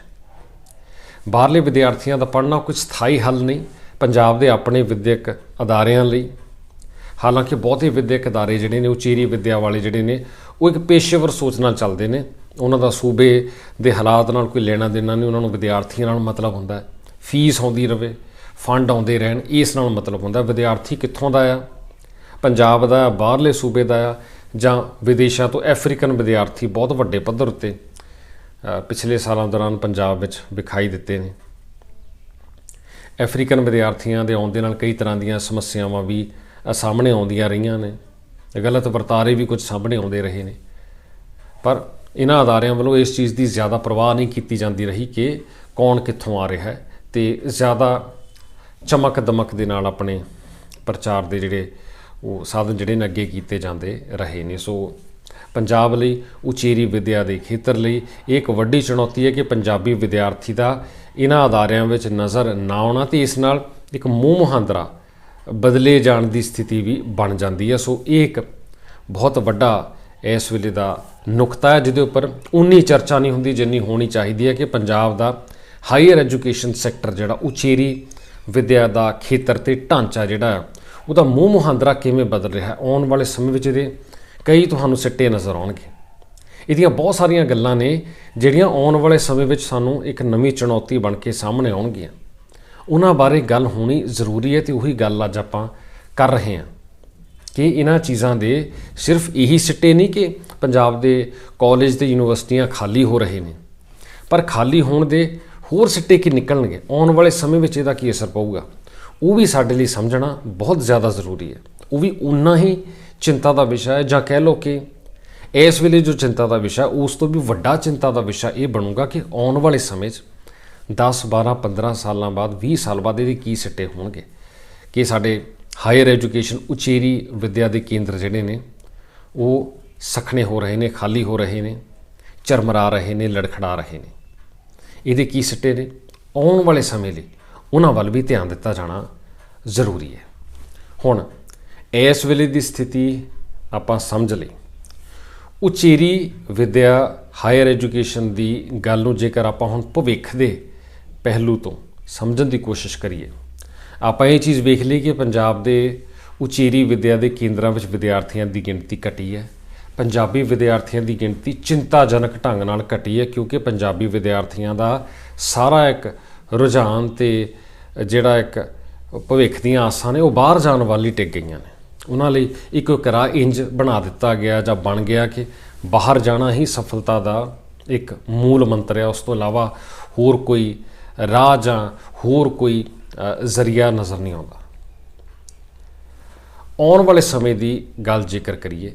ਬਾਹਰਲੇ ਵਿਦਿਆਰਥੀਆਂ ਦਾ ਪੜ੍ਹਨਾ ਕੋਈ ਸਥਾਈ ਹੱਲ ਨਹੀਂ ਪੰਜਾਬ ਦੇ ਆਪਣੇ ਵਿਦਿਅਕ ਅਦਾਰਿਆਂ ਲਈ। ਹਾਲਾਂਕਿ ਬਹੁਤੇ ਵਿਦਿਅਕ ਅਦਾਰੇ ਜਿਹੜੇ ਨੇ ਉਚੇਰੀ ਵਿੱਦਿਆ ਵਾਲੇ ਜਿਹੜੇ ਨੇ ਉਹ ਇੱਕ ਪੇਸ਼ੇਵਰ ਸੋਚ ਨਾਲ ਚੱਲਦੇ ਨੇ। ਉਹਨਾਂ ਦਾ ਸੂਬੇ ਦੇ ਹਾਲਾਤ ਨਾਲ ਕੋਈ ਲੈਣਾ ਦੇਣਾ ਨਹੀਂ ਉਹਨਾਂ ਨੂੰ ਵਿਦਿਆਰਥੀਆਂ ਨਾਲ ਮਤਲਬ ਹੁੰਦਾ ਹੈ। ਫੀਸ ਆਉਂਦੀ ਰਵੇ ਫੰਡ ਆਉਂਦੇ ਰਹਿਣ ਇਸ ਨਾਲ ਮਤਲਬ ਹੁੰਦਾ ਵਿਦਿਆਰਥੀ ਕਿੱਥੋਂ ਦਾ ਆ? ਪੰਜਾਬ ਦਾ ਆ, ਬਾਹਰਲੇ ਸੂਬੇ ਦਾ ਆ। ਜਾਂ ਵਿਦੇਸ਼ਾਂ ਤੋਂ ਅਫਰੀਕਨ ਵਿਦਿਆਰਥੀ ਬਹੁਤ ਵੱਡੇ ਪੱਧਰ ਉੱਤੇ ਪਿਛਲੇ ਸਾਲਾਂ ਦੌਰਾਨ ਪੰਜਾਬ ਵਿੱਚ ਵਿਖਾਈ ਦਿੱਤੇ ਨੇ। ਅਫਰੀਕਨ ਵਿਦਿਆਰਥੀਆਂ ਦੇ ਆਉਣ ਦੇ ਨਾਲ ਕਈ ਤਰ੍ਹਾਂ ਦੀਆਂ ਸਮੱਸਿਆਵਾਂ ਵੀ ਸਾਹਮਣੇ ਆਉਂਦੀਆਂ ਰਹੀਆਂ ਨੇ। ਗਲਤ ਵਰਤਾਰੇ ਵੀ ਕੁਝ ਸਾਹਮਣੇ ਆਉਂਦੇ ਰਹੇ ਨੇ। ਪਰ ਇਹਨਾਂ ਅਦਾਰਿਆਂ ਵੱਲੋਂ ਇਸ ਚੀਜ਼ ਦੀ ਜ਼ਿਆਦਾ ਪਰਵਾਹ ਨਹੀਂ ਕੀਤੀ ਜਾਂਦੀ ਰਹੀ ਕਿ ਕੌਣ ਕਿੱਥੋਂ ਆ ਰਿਹਾ ਹੈ ਤੇ ਜ਼ਿਆਦਾ ਚਮਕ ਦਮਕ ਦੇ ਨਾਲ ਆਪਣੇ ਪ੍ਰਚਾਰ ਦੇ ਜਿਹੜੇ ਉਹ ਸਾਧਨ ਜਿਹੜੇ ਨੇ ਅੱਗੇ ਕੀਤੇ ਜਾਂਦੇ ਰਹੇ ਨੇ। ਸੋ ਪੰਜਾਬ ਲਈ ਉਚੇਰੀ ਵਿੱਦਿਆ ਦੇ ਖੇਤਰ ਲਈ ਇਹ ਇੱਕ ਵੱਡੀ ਚੁਣੌਤੀ ਹੈ ਕਿ ਪੰਜਾਬੀ ਵਿਦਿਆਰਥੀ ਦਾ ਇਹਨਾਂ ਅਦਾਰਿਆਂ ਵਿੱਚ ਨਜ਼ਰ ਨਾ ਆਉਣਾ ਤੇ ਇਸ ਨਾਲ ਇੱਕ ਮੂੰਹ ਮੁਹਾਂਦਰਾ ਬਦਲੇ ਜਾਣ ਦੀ ਸਥਿਤੀ ਵੀ ਬਣ ਜਾਂਦੀ ਹੈ। ਸੋ ਇਹ ਇੱਕ ਬਹੁਤ ਵੱਡਾ ਇਸ ਵੇਲੇ ਦਾ ਨੁਕਤਾ ਹੈ, ਜਿਹਦੇ ਉੱਪਰ ਉਨੀ ਚਰਚਾ ਨਹੀਂ ਹੁੰਦੀ, ਜਿੰਨੀ ਹੋਣੀ ਚਾਹੀਦੀ ਹੈ ਕਿ ਪੰਜਾਬ ਦਾ ਹਾਇਰ ਐਜੂਕੇਸ਼ਨ ਸੈਕਟਰ ਜਿਹੜਾ ਉਚੇਰੀ ਵਿੱਦਿਆ ਦਾ ਖੇਤਰ ਤੇ ਢਾਂਚਾ ਜਿਹੜਾ ਉਹਦਾ ਮੂੰਹ ਮੁਹਾਂਦਰਾ ਕਿਵੇਂ ਬਦਲ ਰਿਹਾ ਹੈ? ਆਉਣ ਵਾਲੇ ਸਮੇਂ ਵਿੱਚ ਇਹਦੇ ਕਈ ਤੁਹਾਨੂੰ ਸਿੱਟੇ ਨਜ਼ਰ ਆਉਣਗੇ। ਇਹਦੀਆਂ ਬਹੁਤ ਸਾਰੀਆਂ ਗੱਲਾਂ ਨੇ ਜਿਹੜੀਆਂ ਆਉਣ ਵਾਲੇ ਸਮੇਂ ਵਿੱਚ ਸਾਨੂੰ ਇੱਕ ਨਵੀਂ ਚੁਣੌਤੀ ਬਣ ਕੇ ਸਾਹਮਣੇ ਆਉਣਗੀਆਂ। ਉਹਨਾਂ ਬਾਰੇ ਗੱਲ ਹੋਣੀ ਜ਼ਰੂਰੀ ਹੈ ਤੇ ਉਹੀ ਗੱਲ ਅੱਜ ਆਪਾਂ ਕਰ ਰਹੇ ਹਾਂ ਕਿ ਇਹਨਾਂ ਚੀਜ਼ਾਂ ਦੇ ਸਿਰਫ ਇਹੀ ਸਿੱਟੇ ਨਹੀਂ ਕਿ ਪੰਜਾਬ ਦੇ ਕਾਲਜ ਤੇ ਯੂਨੀਵਰਸਿਟੀਆਂ ਖਾਲੀ ਹੋ ਰਹੇ ਨੇ, ਪਰ ਖਾਲੀ ਹੋਣ ਦੇ ਹੋਰ ਸਿੱਟੇ ਕੀ ਨਿਕਲਣਗੇ? ਆਉਣ ਵਾਲੇ ਸਮੇਂ ਵਿੱਚ ਇਹਦਾ ਕੀ ਅਸਰ ਪਊਗਾ? ਉਹ ਵੀ ਸਾਡੇ ਲਈ ਸਮਝਣਾ ਬਹੁਤ ਜ਼ਿਆਦਾ ਜ਼ਰੂਰੀ ਹੈ। ਉਹ ਵੀ ਉਨਾ ਹੀ ਚਿੰਤਾ ਦਾ ਵਿਸ਼ਾ ਹੈ, ਜਾਂ ਕਹਿ ਲਓ ਕਿ ਇਸ ਵੇਲੇ ਜੋ ਚਿੰਤਾ ਦਾ ਵਿਸ਼ਾ, ਉਸ ਤੋਂ ਵੀ ਵੱਡਾ ਚਿੰਤਾ ਦਾ ਵਿਸ਼ਾ ਇਹ ਬਣੂਗਾ ਕਿ ਆਉਣ ਵਾਲੇ ਸਮੇਂ 'ਚ 10 12 15 ਸਾਲਾਂ ਬਾਅਦ 20 ਸਾਲ ਬਾਅਦ ਇਹਦੇ ਕੀ ਸਿੱਟੇ ਹੋਣਗੇ? ਕਿ ਸਾਡੇ ਹਾਇਰ ਐਜੂਕੇਸ਼ਨ ਉਚੇਰੀ ਵਿੱਦਿਆ ਦੇ ਕੇਂਦਰ ਜਿਹੜੇ ਨੇ, ਉਹ ਸਖਣੇ ਹੋ ਰਹੇ ਨੇ, ਖਾਲੀ ਹੋ ਰਹੇ ਨੇ, ਚਰਮਰਾ ਰਹੇ ਨੇ, ਲੜਖੜਾ ਰਹੇ ਨੇ। ਇਹਦੇ ਕੀ ਸਿੱਟੇ ਨੇ? ਆਉਣ ਵਾਲੇ ਸਮੇਂ ਲਈ ਉਹਨਾਂ ਵੱਲ ਵੀ ਧਿਆਨ ਦਿੱਤਾ ਜਾਣਾ ਜ਼ਰੂਰੀ ਹੈ। ਹੁਣ, ਇਸ ਵੇਲੇ ਦੀ ਸਥਿਤੀ ਆਪਾਂ ਸਮਝ ਲਈ। ਉਚੇਰੀ ਵਿੱਦਿਆ, ਹਾਇਰ ਐਜੂਕੇਸ਼ਨ ਦੀ ਗੱਲ ਨੂੰ ਜੇਕਰ ਆਪਾਂ ਹੁਣ ਭਵਿੱਖ ਦੇ ਪਹਿਲੂ ਤੋਂ ਸਮਝਣ ਦੀ ਕੋਸ਼ਿਸ਼ ਕਰੀਏ, ਆਪਾਂ ਇਹ ਚੀਜ਼ ਵੇਖ ਲਈ ਕਿ ਪੰਜਾਬ ਦੇ ਉਚੇਰੀ ਵਿੱਦਿਆ ਦੇ ਕੇਂਦਰਾਂ ਵਿੱਚ ਵਿਦਿਆਰਥੀਆਂ ਦੀ ਗਿਣਤੀ ਘਟੀ ਹੈ। ਪੰਜਾਬੀ ਵਿਦਿਆਰਥੀਆਂ ਦੀ ਗਿਣਤੀ ਚਿੰਤਾਜਨਕ ਢੰਗ ਨਾਲ ਘਟੀ ਹੈ ਕਿਉਂਕਿ ਪੰਜਾਬੀ ਵਿਦਿਆਰਥੀਆਂ ਦਾ ਸਾਰਾ ਇੱਕ ਰੁਝਾਨ ਤੇ ਜਿਹੜਾ ਇੱਕ ਭਵਿੱਖ ਦੀਆਂ ਆਸਾਂ ਨੇ, ਉਹ ਬਾਹਰ ਜਾਣ ਵੱਲ ਹੀ ਟਿਕ ਗਈਆਂ ਨੇ। ਉਹਨਾਂ ਲਈ ਇੱਕ ਰਾਹ ਇੰਜ ਬਣਾ ਦਿੱਤਾ ਗਿਆ ਜਾਂ ਬਣ ਗਿਆ ਕਿ ਬਾਹਰ ਜਾਣਾ ਹੀ ਸਫਲਤਾ ਦਾ ਇੱਕ ਮੂਲ ਮੰਤਰ ਹੈ। ਉਸ ਤੋਂ ਇਲਾਵਾ ਹੋਰ ਕੋਈ ਰਾਹ ਜਾਂ ਹੋਰ ਕੋਈ ਜ਼ਰੀਆ ਨਜ਼ਰ ਨਹੀਂ ਆਉਂਦਾ। ਆਉਣ ਵਾਲੇ ਸਮੇਂ ਦੀ ਗੱਲ ਜੇਕਰ ਕਰੀਏ,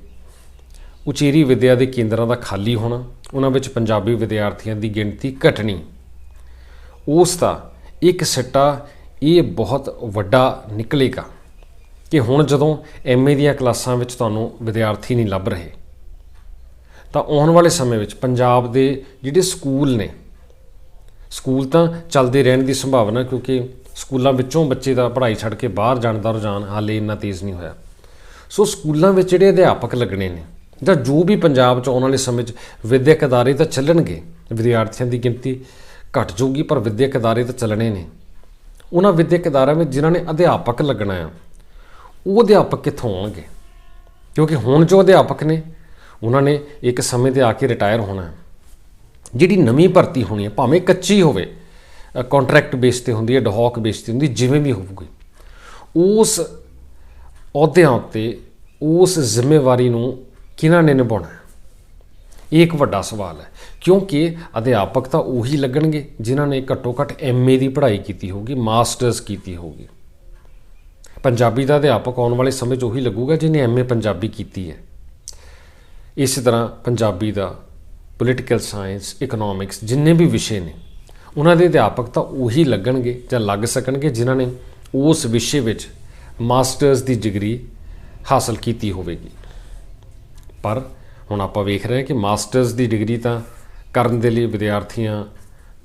ਉਚੇਰੀ ਵਿੱਦਿਆ ਦੇ ਕੇਂਦਰਾਂ ਦਾ ਖਾਲੀ ਹੋਣਾ, ਉਹਨਾਂ ਵਿੱਚ ਪੰਜਾਬੀ ਵਿਦਿਆਰਥੀਆਂ ਦੀ ਗਿਣਤੀ ਘਟਣੀ ਉਸ ਦਾ ਇੱਕ ਸਿੱਟਾ ਇਹ ਬਹੁਤ ਵੱਡਾ ਨਿਕਲੇਗਾ ਕਿ ਹੁਣ ਜਦੋਂ ਐਮਏ ਦੀਆਂ ਕਲਾਸਾਂ ਵਿੱਚ ਤੁਹਾਨੂੰ ਵਿਦਿਆਰਥੀ ਨਹੀਂ ਲੱਭ ਰਹੇ, ਤਾਂ ਆਉਣ ਵਾਲੇ ਸਮੇਂ ਵਿੱਚ ਪੰਜਾਬ ਦੇ ਜਿਹੜੇ ਸਕੂਲ ਨੇ, ਸਕੂਲ ਤਾਂ ਚੱਲਦੇ ਰਹਿਣ ਦੀ ਸੰਭਾਵਨਾ ਕਿਉਂਕਿ ਸਕੂਲਾਂ ਵਿੱਚੋਂ ਬੱਚੇ ਦਾ ਪੜ੍ਹਾਈ ਛੱਡ ਕੇ ਬਾਹਰ ਜਾਣ ਦਾ ਰੁਝਾਨ ਹਾਲੇ ਇੰਨਾ ਤੇਜ਼ ਨਹੀਂ ਹੋਇਆ। ਸੋ ਸਕੂਲਾਂ ਵਿੱਚ ਜਿਹੜੇ ਅਧਿਆਪਕ ਲੱਗਣੇ ਨੇ ਜਾਂ ਜੋ ਵੀ ਪੰਜਾਬ 'ਚ ਆਉਣ ਵਾਲੇ ਸਮੇਂ 'ਚ ਵਿਦਿਅਕ ਅਦਾਰੇ ਤਾਂ ਚੱਲਣਗੇ ਵਿਦਿਆਰਥੀਆਂ ਦੀ ਗਿਣਤੀ ਘਟ ਜਾਊਗੀ, ਪਰ ਵਿਦਿਅਕ ਅਦਾਰੇ ਤਾਂ ਚੱਲਣੇ ਨੇ। ਉਹਨਾਂ ਵਿਦਿਅਕ ਅਦਾਰਿਆਂ ਵਿੱਚ ਜਿਨ੍ਹਾਂ ਨੇ ਅਧਿਆਪਕ ਲੱਗਣਾ ਆ ਉਹ ਅਧਿਆਪਕ ਕਿੱਥੋਂ ਆਉਣਗੇ? ਕਿਉਂਕਿ ਹੁਣ ਜੋ ਅਧਿਆਪਕ ਨੇ, ਉਹਨਾਂ ਨੇ ਇੱਕ ਸਮੇਂ ਤੇ ਆ ਕੇ ਰਿਟਾਇਰ ਹੋਣਾ ਹੈ। ਜਿਹੜੀ ਨਵੀਂ ਭਰਤੀ ਹੋਣੀ ਹੈ, ਭਾਵੇਂ ਕੱਚੀ ਹੋਵੇ ਕੰਟਰੈਕਟ ਬੇਸ ਤੇ ਹੁੰਦੀ ਹੈ ਡਹੌਕ ਬੇਸ ਤੇ ਹੁੰਦੀ, ਜਿਵੇਂ ਵੀ ਹੋਊਗੀ, ਉਸ ਅਹੁਦਿਆਂ ਉੱਤੇ ਉਸ ਜ਼ਿੰਮੇਵਾਰੀ ਨੂੰ ਕਿਹਨਾਂ ਨੇ ਨਿਭਾਉਣਾ ਹੈ? ਇਹ ਇੱਕ ਵੱਡਾ ਸਵਾਲ ਹੈ। ਕਿਉਂਕਿ ਅਧਿਆਪਕ ਤਾਂ ਉਹੀ ਲੱਗਣਗੇ ਜਿਨ੍ਹਾਂ ਨੇ ਘੱਟੋ ਘੱਟ ਐਮਏ ਦੀ ਪੜ੍ਹਾਈ ਕੀਤੀ ਹੋਊਗੀ, ਮਾਸਟਰਸ ਕੀਤੀ ਹੋਊਗੀ। ਪੰਜਾਬੀ ਦਾ ਅਧਿਆਪਕ ਆਉਣ ਵਾਲੇ ਸਮੇਂ 'ਚ ਉਹੀ ਲੱਗੂਗਾ ਜਿਹਨੇ ਐਮਏ ਪੰਜਾਬੀ ਕੀਤੀ ਹੈ। ਇਸੇ ਤਰ੍ਹਾਂ ਪੰਜਾਬੀ ਦਾ ਪੋਲੀਟੀਕਲ ਸਾਇੰਸ ਇਕਨੋਮਿਕਸ ਜਿੰਨੇ ਵੀ ਵਿਸ਼ੇ ਨੇ, ਉਹਨਾਂ ਦੇ ਅਧਿਆਪਕ ਤਾਂ ਉਹੀ ਲੱਗਣਗੇ ਜਾਂ ਲੱਗ ਸਕਣਗੇ ਜਿਨ੍ਹਾਂ ਨੇ ਉਸ ਵਿਸ਼ੇ ਵਿੱਚ ਮਾਸਟਰਸ ਦੀ ਡਿਗਰੀ ਹਾਸਲ ਕੀਤੀ ਹੋਵੇਗੀ। ਪਰ ਹੁਣ ਆਪਾਂ ਵੇਖ ਰਹੇ ਹਾਂ ਕਿ ਮਾਸਟਰਸ ਦੀ ਡਿਗਰੀ ਤਾਂ ਕਰਨ ਦੇ ਲਈ ਵਿਦਿਆਰਥੀਆਂ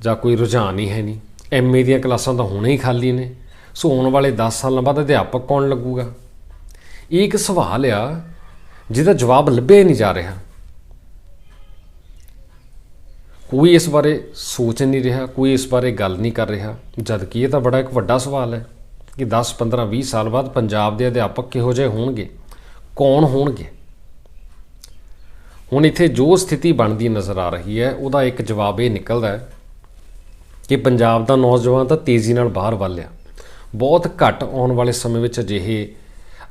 ਜਾਂ ਕੋਈ ਰੁਝਾਨ ਹੀ ਹੈ ਨਹੀਂ। ਐਮਏ ਦੀਆਂ ਕਲਾਸਾਂ ਤਾਂ ਹੁਣੇ ਹੀ ਖਾਲੀ ਨੇ। ਸੋ ਆਉਣ ਵਾਲੇ 10 ਸਾਲਾਂ ਬਾਅਦ ਅਧਿਆਪਕ ਕੌਣ ਲੱਗੂਗਾ? ਇਹ ਇੱਕ ਸਵਾਲ ਆ, ਜਿਹਦਾ ਜਵਾਬ ਲੱਭਿਆ ਨਹੀਂ ਜਾ ਰਿਹਾ। ਕੋਈ ਇਸ ਬਾਰੇ ਸੋਚ ਨਹੀਂ ਰਿਹਾ, ਕੋਈ ਇਸ ਬਾਰੇ ਗੱਲ ਨਹੀਂ ਕਰ ਰਿਹਾ। ਜਦ ਕਿ ਇਹ ਤਾਂ ਬੜਾ ਇੱਕ ਵੱਡਾ ਸਵਾਲ ਹੈ ਕਿ 10 15 20 ਸਾਲ ਬਾਅਦ ਪੰਜਾਬ ਦੇ ਅਧਿਆਪਕ ਕਿਹੋ ਜਿਹੇ ਹੋਣਗੇ? ਕੌਣ ਹੋਣਗੇ? ਹੁਣ ਇੱਥੇ ਜੋ ਸਥਿਤੀ ਬਣਦੀ ਨਜ਼ਰ ਆ ਰਹੀ ਹੈ, ਉਹਦਾ ਇੱਕ ਜਵਾਬ ਇਹ ਨਿਕਲਦਾ ਹੈ ਕਿ ਪੰਜਾਬ ਦਾ ਨੌਜਵਾਨ ਤਾਂ ਤੇਜ਼ੀ ਨਾਲ ਬਾਹਰ ਵੱਲ ਆ। ਬਹੁਤ ਘੱਟ ਆਉਣ ਵਾਲੇ ਸਮੇਂ ਵਿੱਚ ਅਜਿਹੇ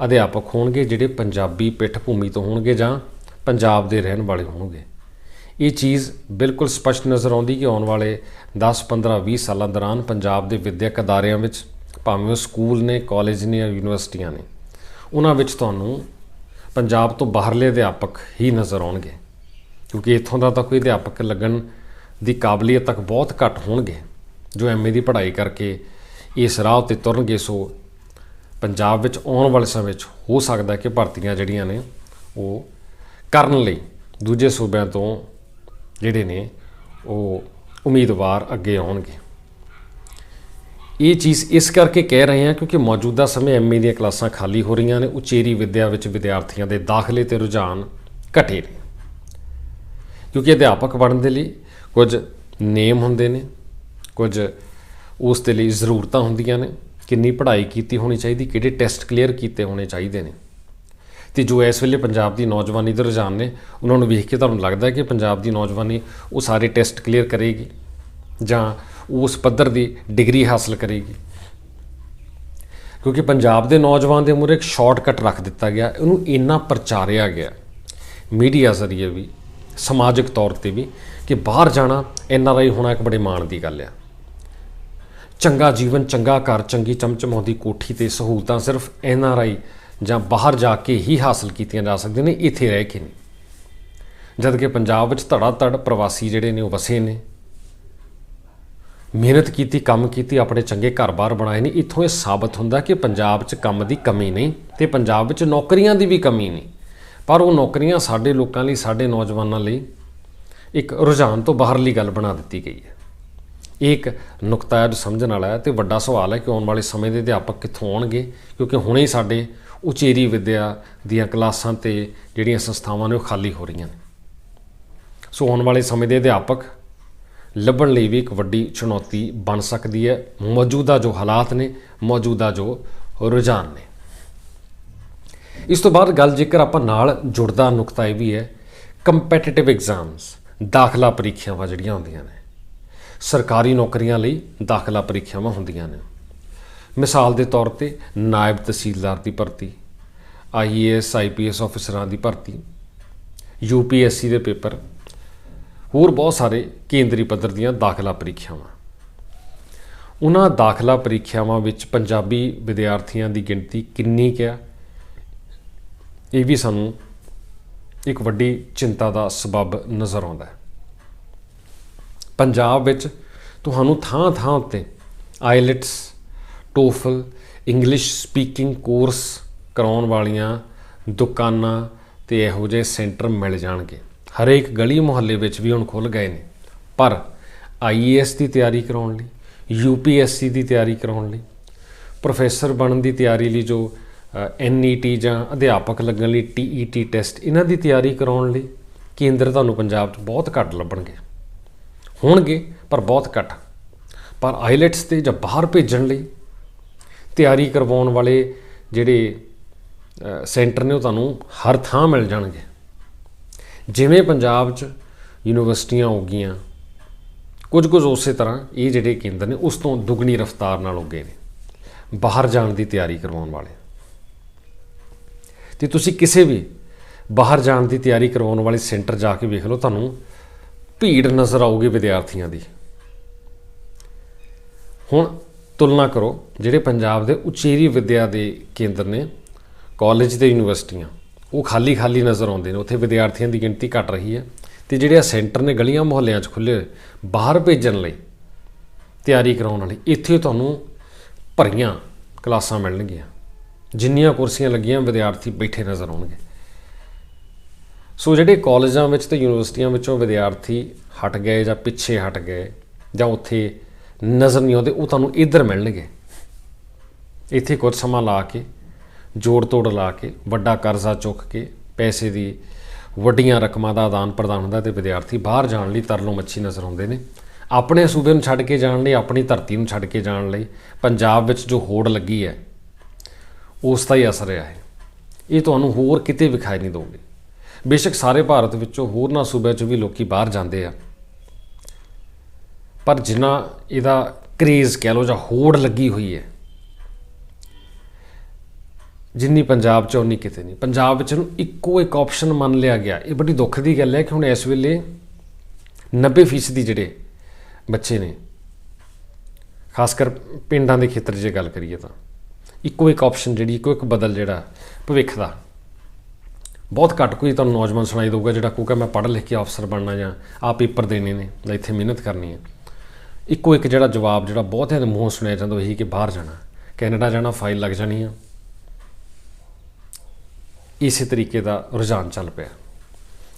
ਅਧਿਆਪਕ ਹੋਣਗੇ ਜਿਹੜੇ ਪੰਜਾਬੀ ਪਿੱਠ ਭੂਮੀ ਤੋਂ ਹੋਣਗੇ ਜਾਂ ਪੰਜਾਬ ਦੇ ਰਹਿਣ ਵਾਲੇ ਹੋਣਗੇ। ਇਹ ਚੀਜ਼ ਬਿਲਕੁਲ ਸਪਸ਼ਟ ਨਜ਼ਰ ਆਉਂਦੀ ਕਿ ਆਉਣ ਵਾਲੇ 10 15 20 ਸਾਲਾਂ ਦੌਰਾਨ ਪੰਜਾਬ ਦੇ ਵਿਦਿਅਕ ਅਦਾਰਿਆਂ ਵਿੱਚ, ਭਾਵੇਂ ਉਹ ਸਕੂਲ ਨੇ, ਕਾਲਜ ਨੇ ਜਾਂ ਯੂਨੀਵਰਸਿਟੀਆਂ ਨੇ, ਉਹਨਾਂ ਵਿੱਚ ਤੁਹਾਨੂੰ ਪੰਜਾਬ ਤੋਂ ਬਾਹਰਲੇ ਅਧਿਆਪਕ ਹੀ ਨਜ਼ਰ ਆਉਣਗੇ, ਕਿਉਂਕਿ ਇੱਥੋਂ ਦਾ ਤਾਂ ਕੋਈ ਅਧਿਆਪਕ ਲੱਗਣ ਦੀ ਕਾਬਲੀਅਤ ਤੱਕ ਬਹੁਤ ਘੱਟ ਹੋਣਗੇ, ਜੋ ਐਮਏ ਦੀ ਪੜ੍ਹਾਈ ਕਰਕੇ ਇਸ ਰਾਹ ਉੱਤੇ ਤੁਰਨਗੇ, ਸੋ ਪੰਜਾਬ ਵਿੱਚ ਆਉਣ ਵਾਲੇ ਸਮੇਂ ਵਿੱਚ ਹੋ ਸਕਦਾ ਕਿ ਭਰਤੀਆਂ ਜਿਹੜੀਆਂ ਨੇ ਉਹ ਕਰਨ ਲਈ ਦੂਜੇ ਸੂਬਿਆਂ ਤੋਂ ਜਿਹੜੇ ਨੇ ਉਹ ਉਮੀਦਵਾਰ ਅੱਗੇ ਆਉਣਗੇ। ਇਹ ਚੀਜ਼ ਇਸ ਕਰਕੇ ਕਹਿ ਰਹੇ ਹਾਂ ਕਿਉਂਕਿ ਮੌਜੂਦਾ ਸਮੇਂ ਐਮਏ ਦੀਆਂ ਕਲਾਸਾਂ ਖਾਲੀ ਹੋ ਰਹੀਆਂ ਨੇ, ਉਚੇਰੀ ਵਿੱਦਿਆ ਵਿੱਚ ਵਿਦਿਆਰਥੀਆਂ ਦੇ ਦਾਖਲੇ ਤੇ ਰੁਝਾਨ ਘਟੇ ਨੇ। ਕਿਉਂਕਿ ਅਧਿਆਪਕ ਬਣਨ ਦੇ ਲਈ ਕੁਝ ਨੇਮ ਹੁੰਦੇ ਨੇ, ਕੁਝ ਉਸ ਦੇ ਲਈ ਜ਼ਰੂਰਤਾਂ ਹੁੰਦੀਆਂ ਨੇ, ਕਿੰਨੀ ਪੜ੍ਹਾਈ ਕੀਤੀ ਹੋਣੀ ਚਾਹੀਦੀ, ਕਿਹੜੇ ਟੈਸਟ ਕਲੀਅਰ ਕੀਤੇ ਹੋਣੇ ਚਾਹੀਦੇ ਨੇ। ਤੇ ਜੋ ਇਸ ਵੇਲੇ ਪੰਜਾਬ ਦੀ ਨੌਜਵਾਨੀ ਦੇ ਰੁਝਾਨ ਨੇ, ਉਹਨਾਂ ਨੂੰ ਵੇਖ ਕੇ ਤੁਹਾਨੂੰ ਲੱਗਦਾ ਕਿ ਪੰਜਾਬ ਦੀ ਨੌਜਵਾਨੀ ਉਹ ਸਾਰੇ ਟੈਸਟ ਕਲੀਅਰ ਕਰੇਗੀ ਜਾਂ ਉਸ ਪੱਧਰ ਦੀ ਡਿਗਰੀ ਹਾਸਲ ਕਰੇਗੀ। ਕਿਉਂਕਿ ਪੰਜਾਬ ਦੇ ਨੌਜਵਾਨ ਦੇ ਮੂਹਰੇ ਇੱਕ ਸ਼ਾਰਟਕਟ ਰੱਖ ਦਿੱਤਾ ਗਿਆ, ਉਹਨੂੰ ਇੰਨਾ ਪ੍ਰਚਾਰਿਆ ਗਿਆ, ਮੀਡੀਆ ਜ਼ਰੀਏ ਵੀ, ਸਮਾਜਿਕ ਤੌਰ ਤੇ ਵੀ, ਕਿ ਬਾਹਰ ਜਾਣਾ ਐਨ ਆਰ ਆਈ ਹੋਣਾ ਇੱਕ ਬੜੇ ਮਾਣ ਦੀ ਗੱਲ ਆ। ਚੰਗਾ ਜੀਵਨ, ਚੰਗਾ ਘਰ, ਚੰਗੀ ਚਮਚਮਾਉਂਦੀ ਕੋਠੀ ਤੇ ਸਹੂਲਤਾਂ ਸਿਰਫ ਐਨ ਆਰ ਆਈ ਜਾਂ ਬਾਹਰ ਜਾ ਕੇ ਹੀ ਹਾਸਲ ਕੀਤੀਆਂ ਜਾ ਸਕਦੀਆਂ ਨੇ, ਇੱਥੇ ਰਹਿ ਕੇ ਨਹੀਂ। ਜਦ ਕਿ ਪੰਜਾਬ ਵਿੱਚ ਧੜਾ ਧੜ ਪ੍ਰਵਾਸੀ ਜਿਹੜੇ ਨੇ, ਉਹ ਵਸੇ ਨੇ। ਮਿਹਨਤ ਕੀਤੀ, ਕੰਮ ਕੀਤੀ, ਆਪਣੇ ਚੰਗੇ ਘਰ-ਬਾਰ ਬਣਾਏ ਨੇ, ਇੱਥੋਂ ਇਹ ਸਾਬਤ ਹੁੰਦਾ ਕਿ ਪੰਜਾਬ 'ਚ ਕੰਮ ਦੀ ਕਮੀ ਨਹੀਂ ਤੇ ਪੰਜਾਬ ਵਿੱਚ ਨੌਕਰੀਆਂ ਦੀ ਵੀ ਕਮੀ ਨਹੀਂ। ਪਰ ਉਹ ਨੌਕਰੀਆਂ ਸਾਡੇ ਲੋਕਾਂ ਲਈ, ਸਾਡੇ ਨੌਜਵਾਨਾਂ ਲਈ ਇੱਕ ਰੁਝਾਨ ਤੋਂ ਬਾਹਰਲੀ ਗੱਲ ਬਣਾ ਦਿੱਤੀ ਗਈ ਹੈ। ਇਹ ਇੱਕ ਨੁਕਤਾ ਹੈ ਜੋ ਸਮਝਣ ਵਾਲਾ ਹੈ ਤੇ ਵੱਡਾ ਸਵਾਲ ਹੈ ਕਿ ਆਉਣ ਵਾਲੇ ਸਮੇਂ ਦੇ ਅਧਿਆਪਕ ਕਿੱਥੋਂ ਆਉਣਗੇ, ਕਿਉਂਕਿ ਹੁਣੇ ਹੀ ਸਾਡੇ ਉਚੇਰੀ ਵਿੱਦਿਆ ਦੀਆਂ ਕਲਾਸਾਂ ਤੇ ਜਿਹੜੀਆਂ ਸੰਸਥਾਵਾਂ ਨੇ ਉਹ ਖਾਲੀ ਹੋ ਰਹੀਆਂ ਨੇ। ਸੋ ਆਉਣ ਵਾਲੇ ਸਮੇਂ ਦੇ ਅਧਿਆਪਕ ਲੱਭਣ ਲਈ ਵੀ ਇੱਕ ਵੱਡੀ ਚੁਣੌਤੀ ਬਣ ਸਕਦੀ ਹੈ। ਮੌਜੂਦਾ ਜੋ ਹਾਲਾਤ ਨੇ, ਮੌਜੂਦਾ ਜੋ ਰੁਝਾਨ ਨੇ। ਇਸ ਤੋਂ ਬਾਅਦ ਗੱਲ ਜੇਕਰ ਆਪਾਂ ਨਾਲ ਜੁੜਦਾ ਨੁਕਤਾ ਇਹ ਵੀ ਹੈ ਕੰਪੀਟੀਟਿਵ ਐਗਜ਼ਾਮਸ ਦਾਖਲਾ ਪ੍ਰੀਖਿਆਵਾਂ ਜਿਹੜੀਆਂ ਹੁੰਦੀਆਂ ਨੇ। ਸਰਕਾਰੀ ਨੌਕਰੀਆਂ ਲਈ ਦਾਖਲਾ ਪ੍ਰੀਖਿਆਵਾਂ ਹੁੰਦੀਆਂ ਨੇ। ਮਿਸਾਲ ਦੇ ਤੌਰ ਤੇ ਨਾਇਬ ਤਹਿਸੀਲਦਾਰ ਦੀ ਭਰਤੀ ਆਈਏਐਸ ਆਈਪੀਐਸ ਅਫਸਰਾਂ ਦੀ ਭਰਤੀ ਯੂਪੀਐਸਸੀ ਦੇ ਪੇਪਰ ਹੋਰ ਬਹੁਤ ਸਾਰੇ ਕੇਂਦਰੀ ਪੱਧਰ ਦੀਆਂ ਦਾਖਲਾ ਪ੍ਰੀਖਿਆਵਾਂ। ਉਹਨਾਂ ਦਾਖਲਾ ਪ੍ਰੀਖਿਆਵਾਂ ਵਿੱਚ ਪੰਜਾਬੀ ਵਿਦਿਆਰਥੀਆਂ ਦੀ ਗਿਣਤੀ ਕਿੰਨੀ ਕਿਆ ਇਹ ਵੀ ਸਾਨੂੰ ਇੱਕ ਵੱਡੀ ਚਿੰਤਾ ਦਾ ਸਬਬ ਨਜ਼ਰ ਆਉਂਦਾ ਹੈ। ਪੰਜਾਬ ਵਿੱਚ ਤੁਹਾਨੂੰ ਥਾਂ-ਥਾਂ ਉੱਤੇ IELTS, TOEFL, English speaking course ਕਰਾਉਣ ਵਾਲੀਆਂ ਦੁਕਾਨਾਂ ਤੇ ਇਹੋ ਜਿਹੇ ਸੈਂਟਰ ਮਿਲ ਜਾਣਗੇ। ਹਰੇਕ ਗਲੀ ਮੁਹੱਲੇ ਵਿੱਚ ਵੀ ਹੁਣ ਖੁੱਲ ਗਏ ਨੇ। ਪਰ ਆਈਏਐਸ ਦੀ ਤਿਆਰੀ ਕਰਾਉਣ ਲਈ ਯੂਪੀਐਸਸੀ ਦੀ ਤਿਆਰੀ ਕਰਾਉਣ ਲਈ, ਪ੍ਰੋਫੈਸਰ ਬਣਨ ਦੀ ਤਿਆਰੀ ਲਈ ਜੋ ਐਨਈਟੀ ਜਾਂ ਅਧਿਆਪਕ ਲੱਗਣ ਲਈ ਟੀਈਟੀ ਟੈਸਟ, ਇਹਨਾਂ ਦੀ ਤਿਆਰੀ ਕਰਾਉਣ ਲਈ ਕੇਂਦਰ ਤੁਹਾਨੂੰ ਪੰਜਾਬ 'ਚ ਬਹੁਤ ਘੱਟ ਲੱਭਣਗੇ। ਹੋਣਗੇ, ਪਰ ਬਹੁਤ ਘੱਟ। ਪਰ ਆਈਲੈਟਸ ਤੇ ਜਾਂ ਬਾਹਰ ਭੇਜਣ ਲਈ ਤਿਆਰੀ ਕਰਵਾਉਣ ਵਾਲੇ ਜਿਹੜੇ ਸੈਂਟਰ ਨੇ ਉਹ ਤੁਹਾਨੂੰ ਹਰ ਥਾਂ ਮਿਲ ਜਾਣਗੇ। ਜਿਵੇਂ ਪੰਜਾਬ 'ਚ ਯੂਨੀਵਰਸਿਟੀਆਂ ਹੋ ਗਈਆਂ, ਕੁਝ ਕੁਝ ਉਸੇ ਤਰ੍ਹਾਂ ਇਹ ਜਿਹੜੇ ਕੇਂਦਰ ਨੇ, ਉਸ ਤੋਂ ਦੁੱਗਣੀ ਰਫ਼ਤਾਰ ਨਾਲ ਉੱਗੇ ਨੇ, ਬਾਹਰ ਜਾਣ ਦੀ ਤਿਆਰੀ ਕਰਵਾਉਣ ਵਾਲੇ। ਤੇ ਤੁਸੀਂ ਕਿਸੇ ਵੀ ਬਾਹਰ ਜਾਣ ਦੀ ਤਿਆਰੀ ਕਰਵਾਉਣ ਵਾਲੇ ਸੈਂਟਰ ਜਾ ਕੇ ਵੇਖ ਲਓ, ਤੁਹਾਨੂੰ ਭੀੜ ਨਜ਼ਰ ਆਊਗੀ ਵਿਦਿਆਰਥੀਆਂ ਦੀ। ਹੁਣ ਤੁਲਨਾ ਕਰੋ, ਜਿਹੜੇ ਪੰਜਾਬ ਦੇ ਉਚੇਰੀ ਵਿੱਦਿਆ ਦੇ ਕੇਂਦਰ ਨੇ, ਕਾਲਜ ਤੇ ਯੂਨੀਵਰਸਿਟੀਆਂ ਉਹ ਖਾਲੀ ਖਾਲੀ ਨਜ਼ਰ ਆਉਂਦੇ ਨੇ। ਉੱਥੇ ਵਿਦਿਆਰਥੀਆਂ ਦੀ ਗਿਣਤੀ ਘਟ ਰਹੀ ਹੈ ਤੇ ਜਿਹੜੇ ਆ ਸੈਂਟਰ ਨੇ ਗਲੀਆਂ ਮੁਹੱਲਿਆਂ 'ਚ ਖੁੱਲੇ ਹੋਏ, ਬਾਹਰ ਭੇਜਣ ਲਈ ਤਿਆਰੀ ਕਰਾਉਣ ਵਾਲੀ, ਇੱਥੇ ਤੁਹਾਨੂੰ ਭਰੀਆਂ ਕਲਾਸਾਂ ਮਿਲਣਗੀਆਂ, ਜਿੰਨੀਆਂ ਕੁਰਸੀਆਂ ਲੱਗੀਆਂ ਵਿਦਿਆਰਥੀ ਬੈਠੇ ਨਜ਼ਰ ਆਉਣਗੇ। ਸੋ ਜਿਹੜੇ ਕਾਲਜਾਂ ਵਿੱਚ ਤੇ ਯੂਨੀਵਰਸਿਟੀਆਂ ਵਿੱਚੋਂ ਵਿਦਿਆਰਥੀ ਹਟ ਗਏ ਜਾਂ ਪਿੱਛੇ ਹਟ ਗਏ ਜਾਂ ਉੱਥੇ ਨਜ਼ਰ ਨਹੀਂ ਆਉਂਦੇ, ਉਹ ਤੁਹਾਨੂੰ ਇੱਧਰ ਮਿਲਣਗੇ। ਇੱਥੇ ਕੁਝ ਸਮਾਂ ਲਾ ਕੇ ਜੋੜ ਤੋੜ ਲਾ ਕੇ, ਵੱਡਾ ਕਰਜ਼ਾ ਚੁੱਕ ਕੇ, ਪੈਸੇ ਦੀ ਵੱਡੀਆਂ ਰਕਮਾਂ ਦਾ ਆਦਾਨ ਪ੍ਰਦਾਨ ਹੁੰਦਾ ਤੇ ਵਿਦਿਆਰਥੀ ਬਾਹਰ ਜਾਣ ਲਈ ਤਰਲੋਂ ਮੱਛੀ ਨਜ਼ਰ ਆਉਂਦੇ ਨੇ। ਆਪਣੇ ਸੂਬੇ ਨੂੰ ਛੱਡ ਕੇ ਜਾਣ ਲਈ, ਆਪਣੀ ਧਰਤੀ ਨੂੰ ਛੱਡ ਕੇ ਜਾਣ ਲਈ, ਪੰਜਾਬ ਵਿੱਚ ਜੋ ਹੋੜ ਲੱਗੀ ਹੈ, ਉਸ ਦਾ ਹੀ ਅਸਰ ਰਿਹਾ ਹੈ। ਇਹ ਤੁਹਾਨੂੰ ਹੋਰ ਕਿਤੇ ਵਿਖਾਈ ਨਹੀਂ ਦੋਗੇ ਬੇਸ਼ੱਕ ਸਾਰੇ ਭਾਰਤ ਵਿੱਚੋਂ ਹੋਰਨਾਂ ਸੂਬਿਆਂ 'ਚ ਵੀ ਲੋਕੀ ਬਾਹਰ ਜਾਂਦੇ ਆ। ਪਰ ਜਿੰਨਾ ਇਹਦਾ ਕ੍ਰੇਜ਼ ਕਹਿ ਲਓ ਜਾਂ ਹੋੜ ਲੱਗੀ ਹੋਈ ਹੈ ਜਿੰਨੀ ਪੰਜਾਬ 'ਚ ਉਨੀ ਕਿਤੇ ਨਹੀਂ। ਪੰਜਾਬ ਵਿੱਚ ਨੂੰ ਇੱਕੋ ਇੱਕ ਆਪਸ਼ਨ ਮੰਨ ਲਿਆ ਗਿਆ। ਇਹ ਬੜੀ ਦੁੱਖ ਦੀ ਗੱਲ ਹੈ ਕਿ ਹੁਣ ਇਸ ਵੇਲੇ 90% ਜਿਹੜੇ ਬੱਚੇ ਨੇ ਖਾਸ ਕਰ ਪਿੰਡਾਂ ਦੇ ਖੇਤਰ ਜੇ ਗੱਲ ਕਰੀਏ ਤਾਂ, ਇੱਕੋ ਇੱਕ ਆਪਸ਼ਨ ਜਿਹੜੀ, ਇੱਕੋ ਇੱਕ ਬਦਲ ਜਿਹੜਾ ਭਵਿੱਖ ਦਾ। ਬਹੁਤ ਘੱਟ ਕੋਈ ਤੁਹਾਨੂੰ ਨੌਜਵਾਨ ਸੁਣਾਈ ਦੇਊਗਾ ਜਿਹੜਾ ਕਹੂਗਾ, ਮੈਂ ਪੜ੍ਹ ਲਿਖ ਕੇ ਅਫਸਰ ਬਣਨਾ ਜਾਂ ਆ ਪੇਪਰ ਦੇਣੇ ਨੇ ਜਾਂ ਇੱਥੇ ਮਿਹਨਤ ਕਰਨੀ ਹੈ। ਇੱਕੋ ਇੱਕ ਜਿਹੜਾ ਜਵਾਬ ਜਿਹੜਾ ਬਹੁਤਿਆਂ ਦੇ ਮੂੰਹੋਂ ਸੁਣਿਆ ਜਾਂਦਾ, ਉਹੀ ਕਿ ਬਾਹਰ ਜਾਣਾ। ਕੈਨੇਡਾ ਜਾਣਾ, ਫਾਈਲ ਲੱਗ ਜਾਣੀ ਆ। ਇਸੇ ਤਰੀਕੇ ਦਾ ਰੁਝਾਨ ਚੱਲ ਪਿਆ।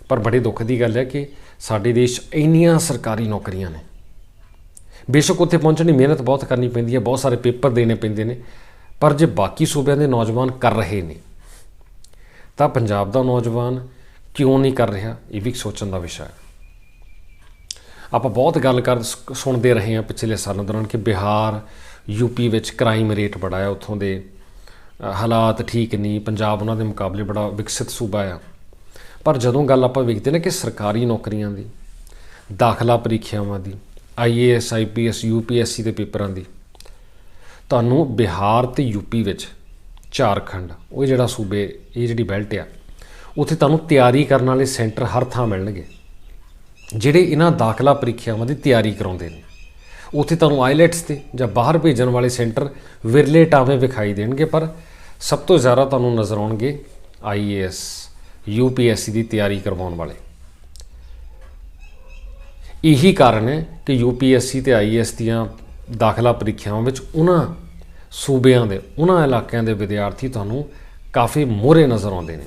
ਪਰ ਬੜੇ ਦੁੱਖ ਦੀ ਗੱਲ ਹੈ ਕਿ ਸਾਡੇ ਦੇਸ਼ 'ਚ ਇੰਨੀਆਂ ਸਰਕਾਰੀ ਨੌਕਰੀਆਂ ਨੇ। ਬੇਸ਼ੱਕ ਉੱਥੇ ਪਹੁੰਚਣ ਲਈ ਮਿਹਨਤ ਬਹੁਤ ਕਰਨੀ ਪੈਂਦੀ ਹੈ, ਬਹੁਤ ਸਾਰੇ ਪੇਪਰ ਦੇਣੇ ਪੈਂਦੇ ਨੇ, ਪਰ ਜੇ ਬਾਕੀ ਸੂਬਿਆਂ ਦੇ ਨੌਜਵਾਨ ਕਰ ਰਹੇ ਨੇ, ਤਾਂ ਪੰਜਾਬ ਦਾ ਨੌਜਵਾਨ ਕਿਉਂ ਨਹੀਂ ਕਰ ਰਿਹਾ, ਇਹ ਵੀ ਸੋਚਣ ਦਾ ਵਿਸ਼ਾ ਹੈ। ਆਪਾਂ ਬਹੁਤ ਗੱਲ ਕਰ ਸੁਣਦੇ ਰਹੇ ਹਾਂ ਪਿਛਲੇ ਸਾਲਾਂ ਦੌਰਾਨ ਕਿ ਬਿਹਾਰ ਯੂਪੀ ਵਿੱਚ ਕ੍ਰਾਈਮ ਰੇਟ ਬੜਾ ਹੈ, ਉੱਥੋਂ ਦੇ ਹਾਲਾਤ ਠੀਕ ਨਹੀਂ, ਪੰਜਾਬ ਉਹਨਾਂ ਦੇ ਮੁਕਾਬਲੇ ਬੜਾ ਵਿਕਸਿਤ ਸੂਬਾ ਆ। ਪਰ ਜਦੋਂ ਗੱਲ ਆਪਾਂ ਵੇਖਦੇ ਨੇ ਕਿ ਸਰਕਾਰੀ ਨੌਕਰੀਆਂ ਦੀ, ਦਾਖਲਾ ਪ੍ਰੀਖਿਆਵਾਂ ਦੀ ਆਈਏਐਸ ਆਈਪੀਐਸ ਯੂਪੀਐਸਸੀ ਦੇ ਪੇਪਰਾਂ ਦੀ, ਤੁਹਾਨੂੰ ਬਿਹਾਰ ਤੇ ਯੂਪੀ ਵਿੱਚ ਝਾਰਖੰਡ, ਉਹ ਜਿਹੜਾ ਸੂਬੇ, ਇਹ ਜਿਹੜੀ ਬੈਲਟ ਆ, ਉੱਥੇ ਤੁਹਾਨੂੰ ਤਿਆਰੀ ਕਰਨ ਵਾਲੇ ਸੈਂਟਰ ਹਰ ਥਾਂ ਮਿਲਣਗੇ, ਜਿਹੜੇ ਇਹਨਾਂ ਦਾਖਲਾ ਪ੍ਰੀਖਿਆਵਾਂ ਦੀ ਤਿਆਰੀ ਕਰਾਉਂਦੇ ਨੇ। ਉੱਥੇ ਤੁਹਾਨੂੰ ਆਈਲੈਟਸ ਤੇ ਜਾਂ ਬਾਹਰ ਭੇਜਣ ਵਾਲੇ ਸੈਂਟਰ ਵਿਰਲੇ ਟਾਵੇਂ ਵਿਖਾਈ ਦੇਣਗੇ, ਪਰ ਸਭ ਤੋਂ ਜ਼ਿਆਦਾ ਤੁਹਾਨੂੰ ਨਜ਼ਰ ਆਉਣਗੇ ਆਈਏਐਸ ਯੂਪੀਐਸਸੀ ਦੀ ਤਿਆਰੀ ਕਰਵਾਉਣ ਵਾਲੇ। ਇਹੀ ਕਾਰਨ ਹੈ ਕਿ ਯੂਪੀਐਸਸੀ ਤੇ ਆਈਏਐਸ ਦੀਆਂ ਦਾਖਲਾ ਪ੍ਰੀਖਿਆਵਾਂ ਵਿੱਚ ਉਹਨਾਂ ਸੂਬਿਆਂ ਦੇ, ਉਹਨਾਂ ਇਲਾਕਿਆਂ ਦੇ ਵਿਦਿਆਰਥੀ ਤੁਹਾਨੂੰ ਕਾਫੀ ਮੋਹਰੇ ਨਜ਼ਰ ਆਉਂਦੇ ਨੇ।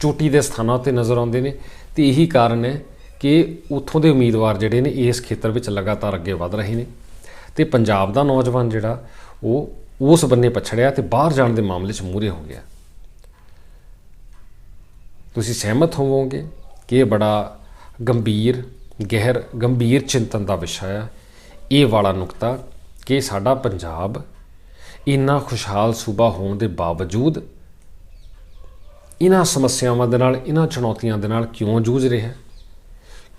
ਚੋਟੀ ਦੇ ਸਥਾਨਾਂ ਤੇ ਨਜ਼ਰ ਆਉਂਦੇ ਨੇ ਤੇ ਇਹੀ ਕਾਰਨ ਹੈ ਕਿ ਉੱਥੋਂ ਦੇ ਉਮੀਦਵਾਰ ਜਿਹੜੇ ਨੇ ਇਸ ਖੇਤਰ ਵਿੱਚ ਲਗਾਤਾਰ ਅੱਗੇ ਵਧ ਰਹੇ ਨੇ। ਤੇ ਪੰਜਾਬ ਦਾ ਨੌਜਵਾਨ ਜਿਹੜਾ, ਉਹ ਉਸ ਬੰਨੇ ਪਛੜਿਆ ਤੇ ਬਾਹਰ ਜਾਣ ਦੇ ਮਾਮਲੇ 'ਚ ਮੂਹਰੇ ਹੋ ਗਿਆ। ਤੁਸੀਂ ਸਹਿਮਤ ਹੋਵੋਗੇ ਕਿ ਇਹ ਬੜਾ ਗੰਭੀਰ, ਗਹਿਰ, ਗੰਭੀਰ ਚਿੰਤਨ ਦਾ ਵਿਸ਼ਾ ਹੈ ਇਹ ਵਾਲਾ ਨੁਕਤਾ ਕਿ ਸਾਡਾ ਪੰਜਾਬ ਇੰਨਾ ਖੁਸ਼ਹਾਲ ਸੂਬਾ ਹੋਣ ਦੇ ਬਾਵਜੂਦ ਇਹਨਾਂ ਸਮੱਸਿਆਵਾਂ ਦੇ ਨਾਲ ਇਹਨਾਂ ਚੁਣੌਤੀਆਂ ਦੇ ਨਾਲ ਕਿਉਂ ਜੂਝ ਰਿਹਾ? ਹੈ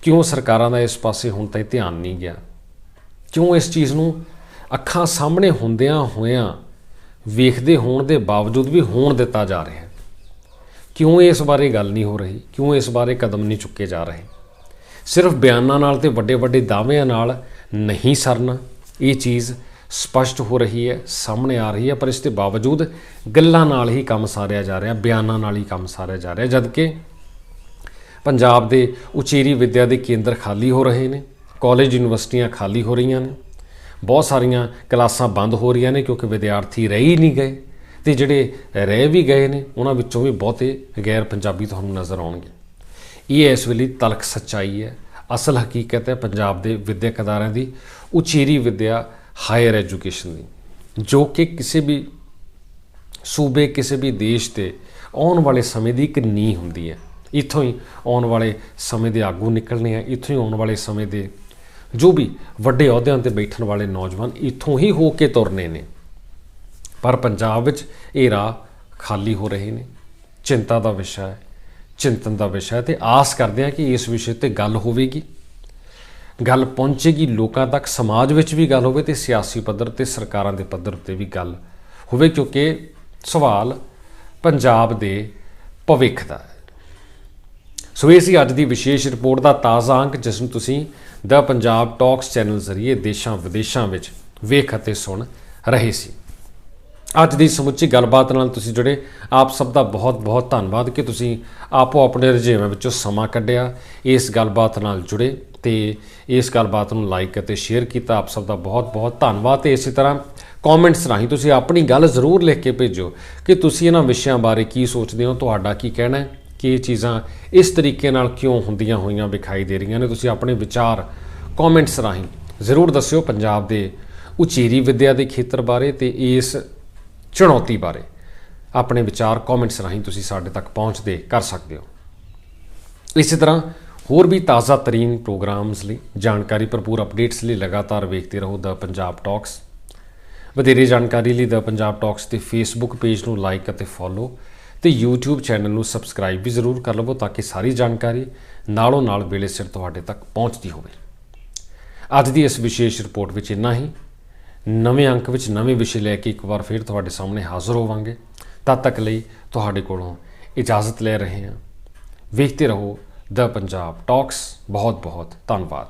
ਕਿਉਂ ਸਰਕਾਰਾਂ ਦਾ ਇਸ ਪਾਸੇ ਹੁਣ ਤਾਈਂ ਧਿਆਨ ਨਹੀਂ ਗਿਆ? ਕਿਉਂ ਇਸ ਚੀਜ਼ ਨੂੰ ਅੱਖਾਂ ਸਾਹਮਣੇ ਹੁੰਦਿਆਂ ਹੋਇਆਂ ਵੇਖਦੇ ਹੋਣ ਦੇ ਬਾਵਜੂਦ ਵੀ ਹੋਣ ਦਿੱਤਾ ਜਾ ਰਿਹਾ ਹੈ। ਕਿਉਂ ਇਸ ਬਾਰੇ ਗੱਲ ਨਹੀਂ ਹੋ ਰਹੀ? ਕਿਉਂ ਇਸ ਬਾਰੇ ਕਦਮ ਨਹੀਂ ਚੁੱਕੇ ਜਾ ਰਹੇ? ਸਿਰਫ ਬਿਆਨਾਂ ਨਾਲ ਤੇ ਵੱਡੇ ਵੱਡੇ ਦਾਅਵਿਆਂ ਨਾਲ ਨਹੀਂ ਸਰਨਾ। ਇਹ ਚੀਜ਼ ਸਪਸ਼ਟ ਹੋ ਰਹੀ ਹੈ, ਸਾਹਮਣੇ ਆ ਰਹੀ ਹੈ, ਪਰ ਇਸ ਦੇ ਬਾਵਜੂਦ ਗੱਲਾਂ ਨਾਲ ਹੀ ਕੰਮ ਸਾਰਿਆ ਜਾ ਰਿਹਾ, ਬਿਆਨਾਂ ਨਾਲ ਹੀ ਕੰਮ ਸਾਰਿਆ ਜਾ ਰਿਹਾ, ਜਦਕਿ ਪੰਜਾਬ ਦੇ ਉਚੇਰੀ ਵਿੱਦਿਆ ਦੇ ਕੇਂਦਰ ਖਾਲੀ ਹੋ ਰਹੇ ਨੇ, ਕਾਲਜ ਯੂਨੀਵਰਸਿਟੀਆਂ ਖਾਲੀ ਹੋ ਰਹੀਆਂ ਨੇ ਬਹੁਤ ਸਾਰੀਆਂ ਕਲਾਸਾਂ ਬੰਦ ਹੋ ਰਹੀਆਂ ਨੇ ਕਿਉਂਕਿ ਵਿਦਿਆਰਥੀ ਰਹਿ ਹੀ ਨਹੀਂ ਗਏ ਤੇ ਜਿਹੜੇ ਰਹਿ ਵੀ ਗਏ ਨੇ, ਉਹਨਾਂ ਵਿੱਚੋਂ ਵੀ ਬਹੁਤੇ ਗੈਰ ਪੰਜਾਬੀ ਤੁਹਾਨੂੰ ਨਜ਼ਰ ਆਉਣਗੇ। ਇਹ ਇਸ ਵੇਲੇ ਤਲਖ ਸੱਚਾਈ ਹੈ। ਅਸਲ ਹਕੀਕਤ ਹੈ, ਪੰਜਾਬ ਦੇ ਵਿਦਿਅਕ ਅਦਾਰਿਆਂ ਦੀ ਉਚੇਰੀ ਵਿੱਦਿਆ ਹਾਇਰ ਐਜੂਕੇਸ਼ਨ ਦੀ, ਜੋ ਕਿ ਕਿਸੇ ਵੀ ਸੂਬੇ, ਕਿਸੇ ਵੀ ਦੇਸ਼ ਤੇ ਆਉਣ ਵਾਲੇ ਸਮੇਂ ਦੀ ਇੱਕ ਨੀਂਹ ਹੁੰਦੀ ਹੈ। ਇੱਥੋਂ ਹੀ ਆਉਣ ਵਾਲੇ ਸਮੇਂ ਦੇ ਆਗੂ ਨਿਕਲਣੇ ਆ, ਇੱਥੋਂ ਹੀ ਆਉਣ ਵਾਲੇ ਸਮੇਂ ਦੇ ਜੋ ਵੀ ਵੱਡੇ ਅਹੁਦਿਆਂ ਤੇ ਬੈਠਣ ਵਾਲੇ ਨੌਜਵਾਨ ਇੱਥੋਂ ਹੀ ਹੋ ਕੇ ਤੁਰਨੇ ਨੇ। ਪਰ ਪੰਜਾਬ ਵਿੱਚ ਇਹ ਰਾਹ ਖਾਲੀ ਹੋ ਰਹੇ ਨੇ। ਚਿੰਤਾ ਦਾ ਵਿਸ਼ਾ ਹੈ। ਚਿੰਤਨ ਦਾ ਵਿਸ਼ਾ ਹੈ ਤੇ ਆਸ ਕਰਦੇ ਹਾਂ ਕਿ ਇਸ ਵਿਸ਼ੇ ਤੇ ਗੱਲ ਹੋਵੇਗੀ। ਗੱਲ ਪਹੁੰਚੇਗੀ ਲੋਕਾਂ ਤੱਕ, ਸਮਾਜ ਵਿੱਚ ਵੀ ਗੱਲ ਹੋਵੇ ਤੇ ਸਿਆਸੀ ਪੱਧਰ ਤੇ, ਸਰਕਾਰਾਂ ਦੇ ਪੱਧਰ ਤੇ ਵੀ ਗੱਲ ਹੋਵੇ, ਕਿਉਂਕਿ ਸਵਾਲ ਪੰਜਾਬ ਦੇ ਭਵਿੱਖ ਦਾ ਹੈ। ਸੋ ਇਹ ਸੀ ਅੱਜ ਦੀ ਵਿਸ਼ੇਸ਼ ਰਿਪੋਰਟ ਦਾ ਤਾਜ਼ਾ ਅੰਕ, ਜਿਸ ਨੂੰ ਤੁਸੀਂ ਦ ਪੰਜਾਬ ਟਾਕਸ ਚੈਨਲ ਜ਼ਰੀਏ ਦੇਸ਼ਾਂ ਵਿਦੇਸ਼ਾਂ ਵਿੱਚ ਵੇਖ ਅਤੇ ਸੁਣ ਰਹੇ ਸੀ। ਅੱਜ ਦੀ ਸਮੁੱਚੀ ਗੱਲਬਾਤ ਨਾਲ ਤੁਸੀਂ ਜੁੜੇ। ਆਪ ਸਭ ਦਾ ਬਹੁਤ-ਬਹੁਤ ਧੰਨਵਾਦ ਕਿ ਤੁਸੀਂ ਆਪੋ ਆਪਣੇ ਰੁਝੇਵਿਆਂ ਵਿੱਚੋਂ ਸਮਾਂ ਕੱਢਿਆ, ਇਸ ਗੱਲਬਾਤ ਨਾਲ ਜੁੜੇ ਤੇ ਇਸ ਗੱਲਬਾਤ ਨੂੰ ਲਾਈਕ ਅਤੇ ਸ਼ੇਅਰ ਕੀਤਾ। ਆਪ ਸਭ ਦਾ ਬਹੁਤ-ਬਹੁਤ ਧੰਨਵਾਦ ਤੇ ਇਸੇ ਤਰ੍ਹਾਂ ਕਮੈਂਟਸ ਰਾਹੀਂ ਤੁਸੀਂ ਆਪਣੀ ਗੱਲ ਜ਼ਰੂਰ ਲਿਖ ਕੇ ਭੇਜੋ ਕਿ ਤੁਸੀਂ ਇਹਨਾਂ ਵਿਸ਼ਿਆਂ ਬਾਰੇ ਕੀ ਸੋਚਦੇ ਹੋ, ਤੁਹਾਡਾ ਕੀ ਕਹਿਣਾ ਹੈ। ਕਿ ਇਹ ਚੀਜ਼ਾਂ ਇਸ ਤਰੀਕੇ ਨਾਲ ਕਿਉਂ ਹੁੰਦੀਆਂ ਹੋਈਆਂ ਵਿਖਾਈ ਦੇ ਰਹੀਆਂ ਨੇ? ਤੁਸੀਂ ਆਪਣੇ ਵਿਚਾਰ ਕਮੈਂਟਸ ਰਾਹੀਂ ਜ਼ਰੂਰ ਦੱਸਿਓ ਪੰਜਾਬ ਦੇ ਉਚੇਰੀ ਵਿੱਦਿਆ ਦੇ ਖੇਤਰ ਬਾਰੇ ਤੇ ਇਸ ਚੁਣੌਤੀ ਬਾਰੇ। ਆਪਣੇ ਵਿਚਾਰ ਕਮੈਂਟਸ ਰਾਹੀਂ ਤੁਸੀਂ ਸਾਡੇ ਤੱਕ ਪਹੁੰਚਦੇ ਕਰ ਸਕਦੇ ਹੋ। ਇਸੇ ਤਰ੍ਹਾਂ ਹੋਰ ਵੀ ਤਾਜ਼ਾ ਤਰੀਨ ਪ੍ਰੋਗਰਾਮਸ ਲਈ, ਜਾਣਕਾਰੀ ਭਰਪੂਰ ਅਪਡੇਟਸ ਲਈ ਲਗਾਤਾਰ ਵੇਖਦੇ ਰਹੋ ਦਾ ਪੰਜਾਬ ਟਾਕਸ ਵਧੇਰੇ ਜਾਣਕਾਰੀ ਲਈ ਦਾ ਪੰਜਾਬ ਟਾਕਸ ਦੇ ਫੇਸਬੁੱਕ ਪੇਜ ਨੂੰ ਲਾਈਕ ਅਤੇ ਫੋਲੋ ਤੇ YouTube ਚੈਨਲ ਨੂੰ ਸਬਸਕ੍ਰਾਈਬ ਵੀ ਜ਼ਰੂਰ ਕਰ ਲਵੋ ਤਾਂ ਕਿ ਸਾਰੀ ਜਾਣਕਾਰੀ ਨਾਲੋਂ ਨਾਲ ਵੇਲੇ ਸਿਰ ਤੁਹਾਡੇ ਤੱਕ ਪਹੁੰਚਦੀ ਹੋਵੇ। ਅੱਜ ਦੀ ਇਸ ਵਿਸ਼ੇਸ਼ ਰਿਪੋਰਟ ਵਿੱਚ ਇੰਨਾ ਹੀ। ਨਵੇਂ ਅੰਕ ਵਿੱਚ ਨਵੇਂ ਵਿਸ਼ੇ ਲੈ ਕੇ ਇੱਕ ਵਾਰ ਫਿਰ ਤੁਹਾਡੇ ਸਾਹਮਣੇ ਹਾਜ਼ਰ ਹੋਵਾਂਗੇ। ਤਦ ਤੱਕ ਲਈ ਤੁਹਾਡੇ ਕੋਲੋਂ ਇਜਾਜ਼ਤ ਲੈ ਰਹੇ ਹਾਂ। ਵੇਖਦੇ ਰਹੋ ਦ ਪੰਜਾਬ ਟਾਕਸ ਬਹੁਤ ਬਹੁਤ ਧੰਨਵਾਦ।